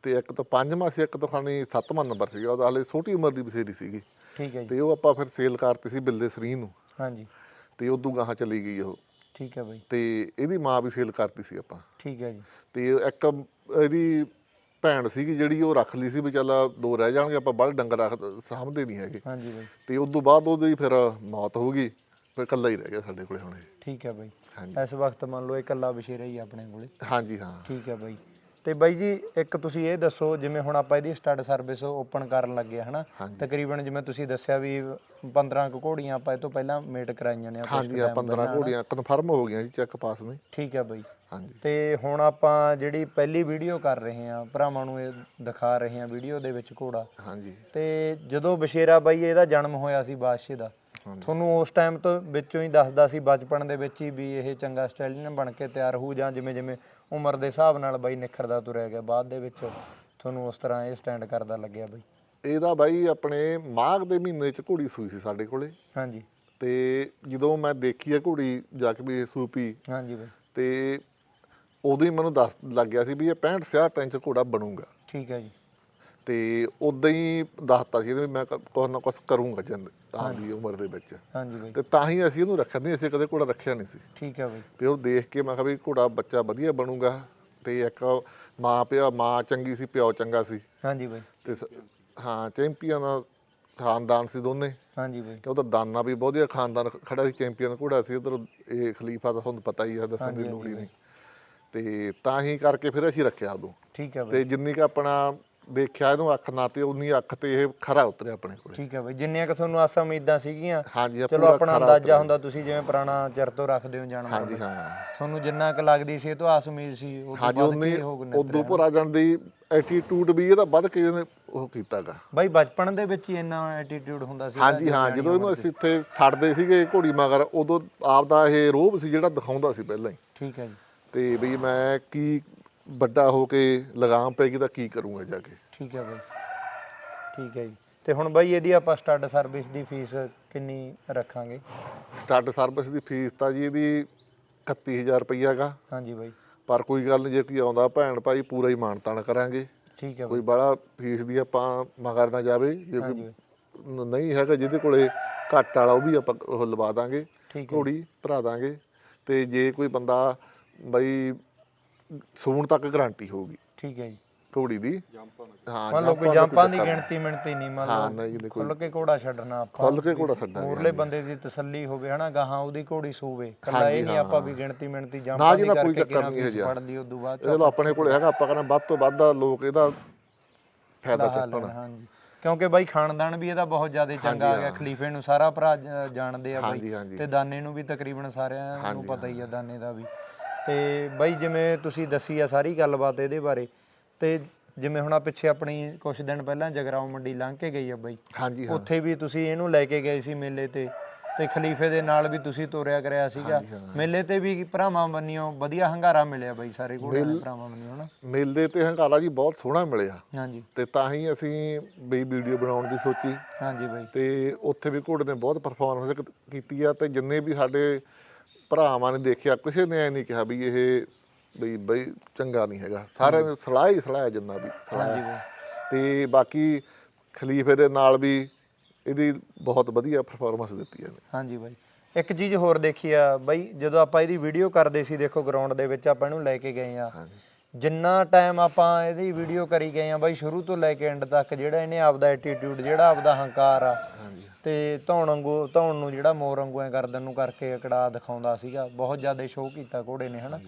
ਤੇ ਇੱਕ ਤਾਂ ਪੰਜਵਾਂ ਸੀ ਇੱਕ ਤਾਂ ਖਾਣੀ ਸੱਤਵਾਂ ਨੰਬਰ ਸੀਗਾ। ਉਹਦਾ ਹਾਲੇ ਛੋਟੀ ਉਮਰ ਦੀ ਬਸੇਰੀ ਸੀਗੀ। ਠੀਕ ਹੈ ਜੀ। ਤੇ ਉਹ ਆਪਾਂ ਫਿਰ ਸੇਲ ਕਰਤੀ ਸੀ ਬਿੱਲੇ ਸਰੀਂ ਨੂੰ। ਹਾਂਜੀ। ਤੇ ਉਦੋਂ ਗਾਹਾਂ ਚਲੀ ਗਈ ਉਹ। ਠੀਕ ਹੈ ਬਾਈ। ਤੇ ਇਹਦੀ ਮਾਂ ਵੀ ਸੇਲ ਕਰਤੀ ਸੀ ਆਪਾਂ। ਠੀਕ ਹੈ ਜੀ। ਤੇ ਇੱਕ ਇਹਦੀ ਭੈਣ ਸੀਗੀ ਜਿਹੜੀ ਉਹ ਰੱਖ ਲਈ ਸੀ ਵੀ ਚੱਲ ਦੋ ਰਹਿ ਜਾਣਗੇ ਆਪਾਂ ਬਾਹਰ ਡੰਗਰ ਰੱਖ ਸਾਂਭਦੇ ਨਹੀਂ ਹੈਗੇ। ਹਾਂਜੀ ਬਾਈ। ਤੇ ਉਸ ਤੋਂ ਬਾਅਦ ਉਹਦੀ ਫਿਰ ਮੌਤ ਹੋ ਗਈ ਫਿਰ ਇਕੱਲਾ ਹੀ ਰਹਿ ਗਿਆ ਸਾਡੇ ਕੋਲੇ ਹੁਣ ਇਹ। ਠੀਕ ਹੈ ਬਾਈ। ਹਾਂਜੀ। ਇਸ ਵਕਤ ਮੰਨ ਲਓ ਇਹ ਇਕੱਲਾ ਵਿਸ਼ੇਰਾ ਹੀ ਆ ਆਪਣੇ ਕੋਲੇ। ਹਾਂਜੀ ਹਾਂ। ਠੀਕ ਹੈ ਬਾਈ। ਤੇ ਬਾਈ ਜੀ ਇੱਕ ਤੁਸੀਂ ਇਹ ਦੱਸੋ ਜਿਵੇਂ ਹੁਣ ਆਪਾਂ ਇਹਦੀ ਸਟੱਡ ਸਰਵਿਸ ਓਪਨ ਕਰਨ ਲੱਗੇ ਆ ਹਨਾ? ਹਾਂਜੀ। ਤਕਰੀਬਨ ਜਿਵੇਂ ਤੁਸੀਂ ਦੱਸਿਆ ਵੀ 15 ਕੁ ਘੋੜੀਆਂ ਆਪਾਂ ਇਹ ਤੋਂ ਪਹਿਲਾਂ ਮੇਟ ਕਰਾਈਆਂ ਨੇ ਕੁ ਹਾਂਜੀ ਆ time 15 ਪਹਿਲਾਂ, ਘੋੜੀਆਂ। ਕਨਫਰਮ ਹੋ ਗਈਆਂ ਜੀ ਚੈੱਕ ਪਾਸ ਨੇ। ਠੀਕ ਹੈ ਬਾਈ। ਹਾਂਜੀ। ਤੇ ਹੁਣ ਆਪਾਂ ਜਿਹੜੀ ਪਹਿਲੀ ਵੀਡੀਓ ਕਰ ਰਹੇ ਹਾਂ ਭਰਾਵਾਂ ਨੂੰ ਇਹ ਦਿਖਾ ਰਹੇ ਹਾਂ ਵੀਡੀਓ ਦੇ ਵਿੱਚ ਘੋੜਾ। ਹਾਂਜੀ। ਤੇ ਜਦੋਂ ਬਸ਼ੇਰਾ ਬਾਈ ਇਹਦਾ ਜਨਮ ਹੋਇਆ ਸੀ ਬਾਦਸ਼ਾਹ ਦਾ। ਤੁਹਾਨੂੰ ਉਸ ਟਾਈਮ ਤੋਂ ਵਿੱਚੋਂ ਹੀ ਦੱਸਦਾ ਸੀ ਬਚਪਨ ਦੇ ਵਿੱਚ ਹੀ ਵੀ ਇਹ ਚੰਗਾ ਸਟਾਈਲਿਨ ਬਣ ਕੇ ਤਿਆਰ ਹੋਊ ਜਾਂ ਜਿਵੇਂ ਜਿਵੇਂ ਉਮਰ ਦੇ ਹਿਸਾਬ ਨਾਲ ਬਾਈ ਨਿਖਰਦਾ ਤੁਰਿਆ ਗਿਆ। ਬਾਅਦ ਦੇ ਵਿੱਚ ਤੁਹਾਨੂੰ ਉਸ ਤਰ੍ਹਾਂ ਇਹ ਸਟੈਂਡ ਕਰਦਾ ਲੱਗਿਆ ਬਾਈ। ਇਹਦਾ ਬਾਈ ਆਪਣੇ ਮਾਘ ਦੇ ਮਹੀਨੇ ਚ ਘੋੜੀ ਸੂਈ ਸੀ ਸਾਡੇ ਕੋਲੇ। ਹਾਂਜੀ। ਤੇ ਜਦੋਂ ਮੈਂ ਦੇਖੀ ਆ ਘੋੜੀ ਜਾ ਕੇ ਵੀ ਸੂਪੀ ਹਾਂਜੀ ਬਾਈ। ਤੇ ਉਦੋਂ ਹੀ ਮੈਨੂੰ ਦੱਸ ਲੱਗ ਗਿਆ ਸੀ ਵੀ ਇਹ 65 66 ਇੰਚ ਘੋੜਾ ਬਣੂਗਾ। ਠੀਕ ਹੈ ਜੀ। ਤੇ ਉਦੋਂ ਹੀ ਦੱਸਤਾ ਸੀ ਵੀ ਮੈਂ ਕ- ਕੁਛ ਨਾ ਕੁਛ ਕਰੂੰਗਾ ਜਿੰਦ ਆਉਂਦੀ ਉਮਰ ਦੇ ਵਿੱਚ। ਹਾਂਜੀ ਬਾਈ। ਤੇ ਤਾਂ ਹੀ ਅਸੀਂ ਇਹਨੂੰ ਰੱਖਿਆ ਨਹੀਂ ਅਸੀਂ ਕਦੇ ਘੋੜਾ ਰੱਖਿਆ ਨਹੀਂ ਸੀ। ਠੀਕ ਹੈ ਬਾਈ। ਤੇ ਉਹ ਦੇਖ ਕੇ ਮੈਂ ਕਿਹਾ ਵੀ ਘੋੜਾ ਬੱਚਾ ਵਧੀਆ ਬਣੂਗਾ। ਤੇ ਇੱਕ ਮਾਂ ਪਿਓ ਮਾਂ ਚੰਗੀ ਸੀ ਪਿਓ ਚੰਗਾ ਸੀ। ਹਾਂਜੀ ਬਾਈ। ਤੇ ਹਾਂ ਚੈਂਪੀਅਨ ਦਾ ਖਾਨਦਾਨ ਸੀ ਦੋਨੇ। ਹਾਂਜੀ ਬਾਈ। ਤੇ ਉਧਰ ਦਾਨਾ ਵੀ ਬਹੁਤ ਵਧੀਆ ਖਾਨਦਾਨ ਖੜਾ ਸੀ ਚੈਂਪੀਅਨ ਘੋੜਾ ਸੀ। ਉਧਰ ਇਹ ਖਲੀਫਾ ਦਾ ਤੁਹਾਨੂੰ ਪਤਾ ਹੀ ਹੈ ਦੱਸਣ ਦੀ ਲੋੜ ਹੀ ਨਹੀਂ। ਤੇ ਤਾਂ ਹੀ ਕਰਕੇ ਫਿਰ ਅਸੀਂ ਰੱਖਿਆ ਉਦੋਂ। ਠੀਕ ਹੈ ਬਾਈ। ਤੇ ਜਿੰਨੀ ਕ ਆਪਣਾ ਦੇਖਿਆ ਇਹਨੂੰ ਅੱਖ ਨਾ ਤੇ ਉਨੀ ਅੱਖ ਤੇ ਇਹ ਖਰਾ ਉਤਰਿਆ ਆਪਣੇ ਕੋਲੇ। ਠੀਕ ਹੈ ਬਾਈ ਜਿੰਨੀਆਂ ਕਿ ਤੁਹਾਨੂੰ ਆਸਾਂ ਉਮੀਦਾਂ ਸੀਗੀਆਂ ਹਾਂਜੀ ਇਹ ਚਲੋ ਪੂਰਾ ਆਪਣਾ ਖਰਾ ਅੰਦਾਜ਼ਾ ਉਤਰਿਆ। ਹੁੰਦਾ ਤੁਸੀਂ ਜਿਵੇਂ ਪੁਰਾਣਾ ਚਿਰ ਤੋਂ ਰੱਖਦੇ ਹੋ ਜਾਨਵਰ ਹਾਂਜੀ ਹਾਂ। ਤੁਹਾਨੂੰ ਜਿੰਨਾ ਕੁ ਲੱਗਦੀ ਸੀ ਇਹ ਤੋਂ ਆਸ ਉਮੀਦ ਸੀ ਉਹ ਤੋਂ ਹਾਂਜੀ ਕੇ ਹੋ ਗਏ ਉਦੋਂ ਭਰਾ ਜਾਣ ਦੀ ਐਟੀਟਿਊਡ ਵੀ ਇਹਦਾ ਵੱਧ ਕੇ ਇਹਨੇ ਉਹ ਕੀਤਾਗਾ ਬਾਈ ਬਚਪਨ ਦੇ ਵਿੱਚ ਹੀ ਇੰਨਾ ਐਟੀਟਿਊਡ ਹੁੰਦਾ ਸੀ ਹਾਂਜੀ ਹਾਂ ਜਦੋਂ ਇਹਨੂੰ ਅਸੀਂ ਇੱਥੇ ਛੱਡਦੇ ਸੀਗੇ ਘੋੜੀ ਮਗਰ ਉਦੋਂ ਆਪਦਾ ਇਹ ਰੋਬ ਸੀ ਜਿਹੜਾ ਦਿਖਾਉਂਦਾ ਸੀ ਪਹਿਲਾਂ ਹੀ। ਠੀਕ ਹੈ ਜੀ। ਤੇ ਵੀ ਮੈਂ ਕੀ ਵੱਡਾ ਹੋ ਕੇ ਲਗਾਮ ਪੈਗੀ ਤਾਂ ਕੀ ਕਰੂੰਗਾ ਜਾ ਕੇ? ਠੀਕ ਹੈ ਬਾਈ। ਠੀਕ ਹੈ ਜੀ। ਤੇ ਹੁਣ ਬਾਈ ਇਹਦੀ ਆਪਾਂ ਸਟੱਡ ਸਰਵਿਸ ਦੀ ਫੀਸ ਕਿੰਨੀ ਰੱਖਾਂਗੇ? ਸਟੱਡ ਸਰਵਿਸ ਦੀ ਫੀਸ ਤਾਂ ਜੀ ਇਹਦੀ 31000 ਰੁਪਈਆ ਗਾ। ਹਾਂਜੀ ਬਾਈ। ਪਰ ਕੋਈ ਗੱਲ ਨਹੀਂ ਜੇ ਕੋਈ ਆਉਂਦਾ ਭੈਣ ਭਾਈ ਪੂਰਾ ਹੀ ਮਾਨਤਾਨ ਕਰਾਂਗੇ। ਠੀਕ ਹੈ ਕੋਈ ਬਾਈ ਬੜਾ ਫੀਸ ਦੀ ਆਪਾਂ ਮਗਰ ਨਾ ਜਾਵੇ ਜੇ ਹਾਂਜੀ ਕੋਈ ਬਾਈ। ਨਹੀਂ ਹੈਗਾ ਜਿਹਦੇ ਕੋਲੇ ਘੱਟ ਵਾਲਾ ਉਹ ਵੀ ਆਪਾਂ ਉਹ ਲਵਾ ਦਾਂਗੇ। ਠੀਕ ਹੈ। ਘੋੜੀ ਭਰਾ ਦਾਂਗੇ। ਤੇ ਜੇ ਕੋਈ ਬੰਦਾ ਬਈ ਸੂਣ ਤੱਕ ਗਾਰੰਟੀ ਹੋਊਗੀ। ਠੀਕ ਹੈ ਜੀ। ਘੋੜੀ ਦੀ। ਹਾਂ ਮੰਨ ਲਓ ਕੋਈ ਜੰਪਾਂ ਦੀ ਗਿਣਤੀ ਮਿਣਤੀ ਨਹੀਂ ਮੰਨ ਹਾਂ ਲਓ। ਜੀ ਖੁੱਲ ਕੇ ਘੋੜਾ ਛੱਡਣਾ ਆਪਾਂ। ਖੁੱਲ ਕੇ ਘੋੜਾ ਛੱਡਾਂਗੇ ਮੂਰਲੇ ਬੰਦੇ ਦੀ ਤਸੱਲੀ ਹੋਵੇ ਹਨਾ ਗਾਹਾਂ ਉਹਦੀ ਘੋੜੀ ਸੂਵੇ। ਕੱਲਾ ਇਹ ਨਹੀਂ ਆਪਾਂ ਵੀ ਗਿਣਤੀ ਮਿਣਤੀ ਜੰਪਾਂ ਦੀ ਜੀ, ਨਾ ਕੋਈ ਕਰਕੇ ਚੱਕਰ ਨਹੀਂ ਇਹ ਜਿਹਾ। ਫੜ ਲਈ ਉਦੋਂ ਬਾਅਦ ਤਾਂ ਆਪਣੇ ਕੋਲੇ ਹੈਗਾ ਆਪਾਂ ਕਹਿੰਦੇ ਵੱਧ ਤੋਂ ਵੱਧ ਲੋਕ ਇਹਦਾ ਫਾਇਦਾ ਚੱਕਣ। ਹਾਂਜੀ। ਕਿਉਂਕਿ ਬਾਈ ਖਾਨਦਾਨ ਵੀ ਇਹਦਾ ਬਹੁਤ ਜ਼ਿਆਦਾ ਚੰਗਾ ਆ ਗਿਆ ਖਲੀਫੇ ਨੂੰ ਸਾਰਾ ਭਰਾ ਜ- ਜਾਣਦੇ ਆ ਬਾਈ ਤੇ ਦਾਨੇ ਨੂੰ ਵੀ ਤਕਰੀਬਨ ਸਾਰਿਆਂ ਨੂੰ ਪਤਾ ਹੀ ਆ ਦਾਨੇ ਦਾ ਵੀ। ਤੇ ਬਾਈ ਜਿਵੇਂ ਤੁਸੀਂ ਦੱਸੀ ਆ ਸਾਰੀ ਗੱਲਬਾਤ ਇਹਦੇ ਬਾਰੇ ਤੇ ਜਿਵੇਂ ਹੁਣ ਆ ਪਿੱਛੇ ਆਪਣੀ ਕੁਝ ਦਿਨ ਪਹਿਲਾਂ ਜਗਰਾਉਂ ਮੰਡੀ ਲੰਘ ਕੇ ਗਈ ਆ ਬਾਈ। ਹਾਂਜੀ ਹਾਂ। ਉੱਥੇ ਵੀ ਤੁਸੀਂ ਇਹਨੂੰ ਲੈ ਕੇ ਗਏ ਸੀ ਮੇਲੇ ਤੇ ਤੇ ਖਲੀਫੇ ਦੇ ਨਾਲ ਵੀ ਤੁਸੀਂ ਤੋਰਿਆ ਕਰਿਆ ਸੀਗਾ। ਮੇਲੇ ਤੇ ਵੀ ਭਰਾਵਾਂ ਬੰਨਿਓ ਵਧੀਆ ਹੰਗਾਰਾ ਮਿਲਿਆ ਬਾਈ ਸਾਰੇ ਦੇ ਭਰਾਵਾਂ ਬੰਨਿਓ ਹਨਾ? ਮੇਲੇ ਤੇ ਹੰਗਾਰਾ ਜੀ ਬਹੁਤ ਸੋਹਣਾ ਮਿਲਿਆ। ਹਾਂਜੀ। ਤੇ ਤਾਂ ਹੀ ਅਸੀਂ ਬਈ ਵੀਡੀਓ ਬਣਾਉਣ ਦੀ ਸੋਚੀ। ਹਾਂਜੀ ਬਾਈ। ਤੇ ਉੱਥੇ ਵੀ ਘੋੜੇ ਨੇ ਬਹੁਤ ਪਰਫਾਰਮੈਂਸ ਕੀਤੀ ਆ ਤੇ ਜਿੰਨੇ ਵੀ ਸਾਡੇ ਭਰਾਵਾਂ ਨੇ ਦੇਖਿਆ ਕਿਸੇ ਨੇ ਐ ਨਹੀਂ ਕਿਹਾ ਵੀ ਇਹ ਬਈ ਬਈ ਚੰਗਾ ਨਹੀਂ ਹੈਗਾ। ਸਾਰਿਆਂ ਨੇ ਸਲਾਹ ਹੀ ਸਲਾਹ ਜਿੰਨਾ ਵੀ ਸਲਾਹ ਤੇ ਬਾਕੀ ਖਲੀਫੇ ਦੇ ਨਾਲ ਵੀ ਇਹਦੀ ਬਹੁਤ ਵਧੀਆ ਪਰਫਾਰਮੈਂਸ ਦਿੱਤੀ ਇਹਨੇ। ਹਾਂਜੀ ਬਾਈ। ਇੱਕ ਚੀਜ਼ ਹੋਰ ਦੇਖੀ ਆ ਬਾਈ ਜਦੋਂ ਆਪਾਂ ਇਹਦੀ ਵੀਡੀਓ ਕਰਦੇ ਸੀ ਦੇਖੋ ਗਰਾਊਂਡ ਦੇ ਵਿੱਚ ਆਪਾਂ ਇਹਨੂੰ ਲੈ ਕੇ ਗਏ ਆ। ਜਿੰਨਾ ਟਾਈਮ ਆਪਾਂ ਇਹਦੀ ਵੀਡੀਓ ਕਰੀ ਗਏ ਆ ਬਾਈ ਸ਼ੁਰੂ ਤੋਂ ਲੈ ਕੇ ਐਂਡ ਤੱਕ ਜਿਹੜਾ ਇਹਨੇ ਆਪਦਾ ਐਟੀਟਿਊਡ ਜਿਹੜਾ ਆਪਦਾ ਹੰਕਾਰ ਆ ਤੇ ਧੌਣ ਵਾਂਗੂ ਧੌਣ ਨੂੰ ਜਿਹੜਾ ਮੋਰ ਵਾਂਗੂ ਐ ਕਰਦਨ ਨੂੰ ਕਰਕੇ ਅਕੜਾ ਦਿਖਾਉਂਦਾ ਸੀਗਾ। ਬਹੁਤ ਜ਼ਿਆਦਾ ਸ਼ੋਅ ਕੀਤਾ ਘੋੜੇ ਨੇ ਹਨਾ?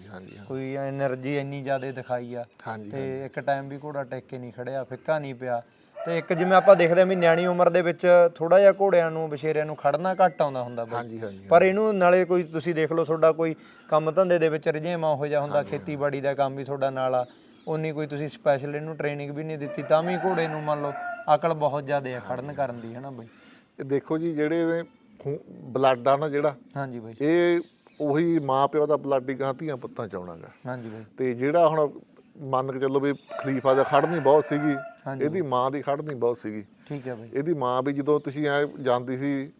ਕੋਈ એનર્ਜੀ ਇੰਨੀ ਜ਼ਿਆਦਾ ਦਿਖਾਈ ਆ। ਤੇ ਇੱਕ ਟਾਈਮ ਵੀ ਘੋੜਾ ਟਿਕ ਕੇ ਨਹੀਂ ਖੜਿਆ ਫਿੱਕਾ ਨਹੀਂ ਪਿਆ। ਤੇ ਇੱਕ ਜਿਵੇਂ ਆਪਾਂ ਦੇਖਦੇ ਆ ਵੀ ਨਿਆਣੀ ਉਮਰ ਦੇ ਵਿੱਚ ਥੋੜਾ ਜਿਹਾ ਘੋੜਿਆਂ ਨੂੰ ਬਸ਼ੇਰਿਆਂ ਨੂੰ ਖੜਨਾ ਘੱਟ ਆਉਂਦਾ ਹੁੰਦਾ ਬਾਈ ਹਾਂਜੀ ਹਾਂਜੀ ਪਰ ਇਹਨੂੰ ਨਾਲੇ ਕੋਈ ਤੁਸੀਂ ਦੇਖ ਲਓ ਤੁਹਾਡਾ ਕੋਈ ਕੰਮ ਧੰਦੇ ਦੇ ਵਿੱਚ ਰੁਝੇਵਾਂ ਹੋ ਜਾ ਹੁੰਦਾ ਖੇਤੀਬਾੜੀ ਦਾ ਕੰਮ ਵੀ ਤੁਹਾਡਾ ਨਾਲ ਆ ਉਨੀ ਕੋਈ ਤੁਸੀਂ ਸਪੈਸ਼ਲ ਇਹਨੂੰ ਟ੍ਰੇਨਿੰਗ ਵੀ ਨਹੀਂ ਦਿੱਤੀ ਤਾਂ ਵੀ ਘੋੜੇ ਨੂੰ ਮੰਨ ਲਓ ਅਕਲ ਬਹੁਤ ਜ਼ਿਆਦਾ ਆ ਖੜਨ ਕਰਨ ਦੀ ਹਨਾ ਬਈ? ਇਹ ਦੇਖੋ ਜੀ ਜਿਹੜੇ ਬਲੱਡ ਆ ਨਾ ਜਿਹੜਾ ਹਾਂਜੀ ਬਈ। ਇਹ ਉਹੀ ਮਾਂ ਪਿਓ ਦਾ ਬਲੱਡ ਹੀ ਗਾਂ ਧੀਆਂ ਪੁੱਤਾਂ ਚ ਆਉਣਾਗਾ। ਹਾਂਜੀ ਬਈ। ਤੇ ਜਿਹੜਾ ਹੁਣ ਮੰਨ ਕੇ ਚੱਲੋ ਵੀ ਖਲੀਫਾ ਦਾ ਖੜਨੀ ਬਹੁਤ ਸੀਗੀ। ਇਹਦੀ ਮਾਂ ਦੀ ਖੜਨੀ ਬਹੁਤ ਸੀਗੀ। ਠੀਕ ਹੈ ਬਈ। ਇਹਦੀ ਮਾਂ ਵੀ ਜਦੋਂ ਤੁਸੀਂ ਐ ਜਾਂਦੀ ਸੀ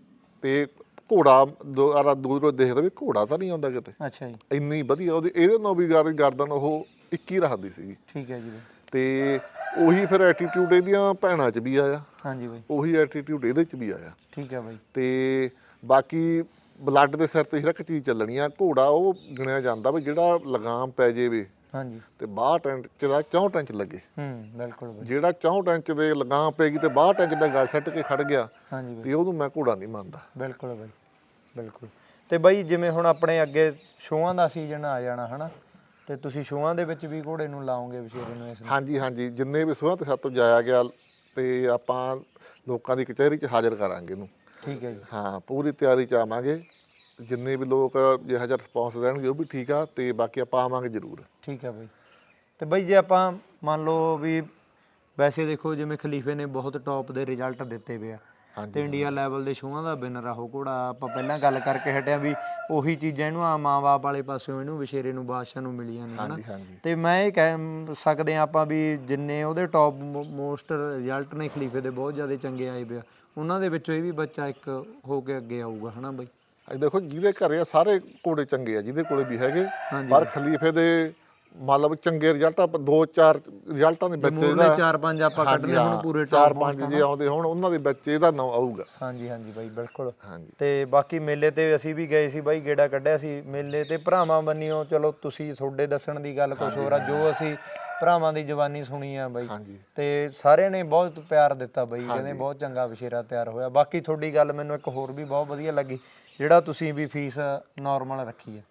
ਤੇ ਘੋੜਾ ਦੋ ਆਰਾ ਦੂਰੋਂ ਦੇਖਦਾ ਵੀ ਘੋੜਾ ਤਾਂ ਨਹੀਂ ਆਉਂਦਾ ਕਿਤੇ। ਅੱਛਾ ਜੀ। ਇੰਨੀ ਵਧੀਆ ਉਹਦੀ ਇਹਦੇ ਨਾਲ ਵੀ ਗਰ- ਗਰਦਨ ਉਹ 21 ਰੱਖਦੀ ਸੀਗੀ। ਠੀਕ ਹੈ ਜੀ ਤੇ ਉਹੀ ਫਿਰ ਐਟੀਟਿਊਡ ਇਹਦੀਆਂ ਭੈਣਾਂ 'ਚ ਵੀ ਆਇਆ। ਹਾਂਜੀ ਬਈ। ਉਹੀ ਐਟੀਟਿਊਡ ਇਹਦੇ 'ਚ ਵੀ ਆਇਆ। ਠੀਕ ਹੈ ਬਈ। ਤੇ ਬਾਕੀ ਬਲੱਡ ਦੇ ਸਿਰ ਤੇ ਹਰ ਇੱਕ ਚੀਜ਼ ਚੱਲਣੀ ਆ। ਘੋੜਾ ਉਹ ਗਿਣਿਆ ਜਾਂਦਾ ਵੀ ਜਿਹੜਾ ਲਗਾਮ ਪੈ ਜਾਵੇ ਹਾਂਜੀ। ਤੇ 62 ਇੰਚ ਦਾ 64 ਇੰਚ ਲੱਗੇ। ਹੂੰ ਬਿਲਕੁਲ ਜਿਹੜਾ 64 ਇੰਚ ਦੇ ਲਗਾਮ ਪੈਗੀ ਤੇ 62 ਇੰਚ ਦਾ ਗਲ ਸੱਟ ਕੇ ਖੜ ਗਿਆ ਹਾਂਜੀ ਤੇ ਉਹਨੂੰ ਮੈਂ ਘੋੜਾ ਨਹੀਂ ਮੰਨਦਾ। ਬਿਲਕੁਲ ਬਈ ਬਿਲਕੁਲ। ਤੇ ਬਈ ਜਿਵੇਂ ਹੁਣ ਆਪਣੇ ਅੱਗੇ ਸ਼ੋਆਂ ਦਾ ਸੀਜ਼ਨ ਆ ਜਾਣਾ ਹਨਾ? ਤੇ ਤੁਸੀਂ ਸ਼ੋਆਂ ਦੇ ਵਿੱਚ ਵੀ ਘੋੜੇ ਨੂੰ ਲਾਓਗੇ ਵਿਸ਼ੇਰੇ ਨੂੰ ਇਸ ਹਾਂਜੀ ਹਾਂਜੀ। ਜਿੰਨੇ ਵੀ ਸੁਆਹ ਤੇ ਸਾਤੋਂ ਜਾਇਆ ਗਿਆ ਤੇ ਆਪਾਂ ਲੋਕਾਂ ਦੀ ਕਚਹਿਰੀ 'ਚ ਹਾਜ਼ਰ ਕਰਾਂਗੇ ਇਹਨੂੰ। ਠੀਕ ਹੈ ਜੀ। ਹਾਂ ਪੂਰੀ ਤਿਆਰੀ 'ਚ ਆਵਾਂਗੇ। ਜਿੰਨੇ ਵੀ ਲੋਕ ਜਿਹੋ ਜਿਹਾ ਰਿਸਪੌਂਸ ਦੇਣਗੇ ਉਹ ਵੀ ਠੀਕ ਆ ਤੇ ਬਾਕੀ ਆਪਾਂ ਆਵਾਂਗੇ ਜ਼ਰੂਰ। ਠੀਕ ਹੈ ਬਈ। ਤੇ ਬਈ ਜੇ ਆਪਾਂ ਮੰਨ ਲਓ ਵੀ ਵੈਸੇ ਦੇਖੋ ਜਿਵੇਂ ਖਲੀਫੇ ਨੇ ਬਹੁਤ ਟੌਪ ਦੇ ਰਿਜ਼ਲਟ ਦਿੱਤੇ ਵੇ ਆ। ਤੇ ਇੰਡੀਆ ਲੈਵਲ ਦੇ ਸ਼ੋਆਂ ਦਾ ਵਿਨਰ ਆ ਉਹ ਘੋੜਾ ਆਪਾਂ ਪਹਿਲਾਂ ਗੱਲ ਕਰਕੇ ਹਟਿਆ ਵੀ ਉਹੀ ਚੀਜ਼ਾਂ ਇਹਨੂੰ ਆ ਮਾਂ-ਬਾਪ ਵਾਲੇ ਪਾਸਿਓਂ ਇਹਨੂੰ ਵਿਸ਼ੇਰੇ ਨੂੰ ਬਾਦਸ਼ਾਹ ਨੂੰ ਮਿਲੀਆਂ ਨੇ ਹਨਾ। ਤੇ ਮੈਂ ਇਹ ਕਹਿ ਸਕਦੇ ਆ ਆਪਾਂ ਵੀ ਜਿੰਨੇ ਉਹਦੇ ਟੌਪ ਮੋਸਟ ਰਿਜ਼ਲਟ ਨੇ ਖਲੀਫੇ ਦੇ ਬਹੁਤ ਜ਼ਿਆਦਾ ਚੰਗੇ ਆਏ ਪਿਆ ਉਹਨਾਂ ਦੇ ਵਿੱਚੋਂ ਇਹ ਵੀ ਬੱਚਾ ਇੱਕ ਹੋ ਕੇ ਅੱਗੇ ਆਊਗਾ ਹਨਾ ਬਈ। ਅੱਜ ਦੇਖੋ ਜਿਹਦੇ ਘਰੇ ਆ ਸਾਰੇ ਘੋੜੇ ਚੰਗੇ ਆ ਜਿਹਦੇ ਕੋਲੇ ਵੀ ਹੈਗੇ। ਪਰ ਖਲੀਫੇ ਦੇ ਮਤਲਬ ਚੰਗੇ ਰਿਜ਼ਲਟ ਆਪਾਂ ਦੋ ਚਾਰ ਰਿਜ਼ਲਟਾਂ ਦੇ ਬੱਚੇ ਮੂਰਲੇ ਚਾਰ ਪੰਜ ਆਪਾਂ ਕੱਢਣੇ ਹੁਣ ਪੂਰੇ ਚਾਰ ਪੰਜ ਜੇ ਆਉਂਦੇ ਹੁਣ ਉਹਨਾਂ ਦੇ ਬੱਚੇ ਦਾ ਨਾਂ ਆਊਗਾ। ਹਾਂਜੀ ਹਾਂਜੀ ਬਾਈ ਬਿਲਕੁਲ। ਤੇ ਬਾਕੀ ਮੇਲੇ ਤੇ ਅਸੀਂ ਵੀ ਗਏ ਸੀ ਬਾਈ ਗੇੜਾ ਕੱਢਿਆ ਸੀ। ਮੇਲੇ ਤੇ ਭਰਾਵਾਂ ਬੰਨਿਓ ਚਲੋ ਤੁਸੀਂ ਤੁਹਾਡੇ ਦੱਸਣ ਦੀ ਗੱਲ ਕੁਝ ਹੋਰ ਆ ਜੋ ਅਸੀਂ ਭਰਾਵਾਂ ਦੀ ਜਵਾਨੀ ਸੁਣੀ ਆ ਬਾਈ। ਤੇ ਸਾਰਿਆਂ ਨੇ ਬਹੁਤ ਪਿਆਰ ਦਿੱਤਾ ਬਾਈ ਕਹਿੰਦੇ ਬਹੁਤ ਚੰਗਾ ਵਿਸ਼ੇਰਾ ਤਿਆਰ ਹੋਇਆ। ਬਾਕੀ ਤੁਹਾਡੀ ਗੱਲ ਮੈਨੂੰ ਇੱਕ ਹੋਰ ਵੀ ਬਹੁਤ ਵਧੀਆ ਲੱਗੀ। ਜਿਹੜਾ ਤੁਸੀਂ ਵੀ ਫੀਸ ਨਾਰਮਲ ਰੱਖੀ ਹੈ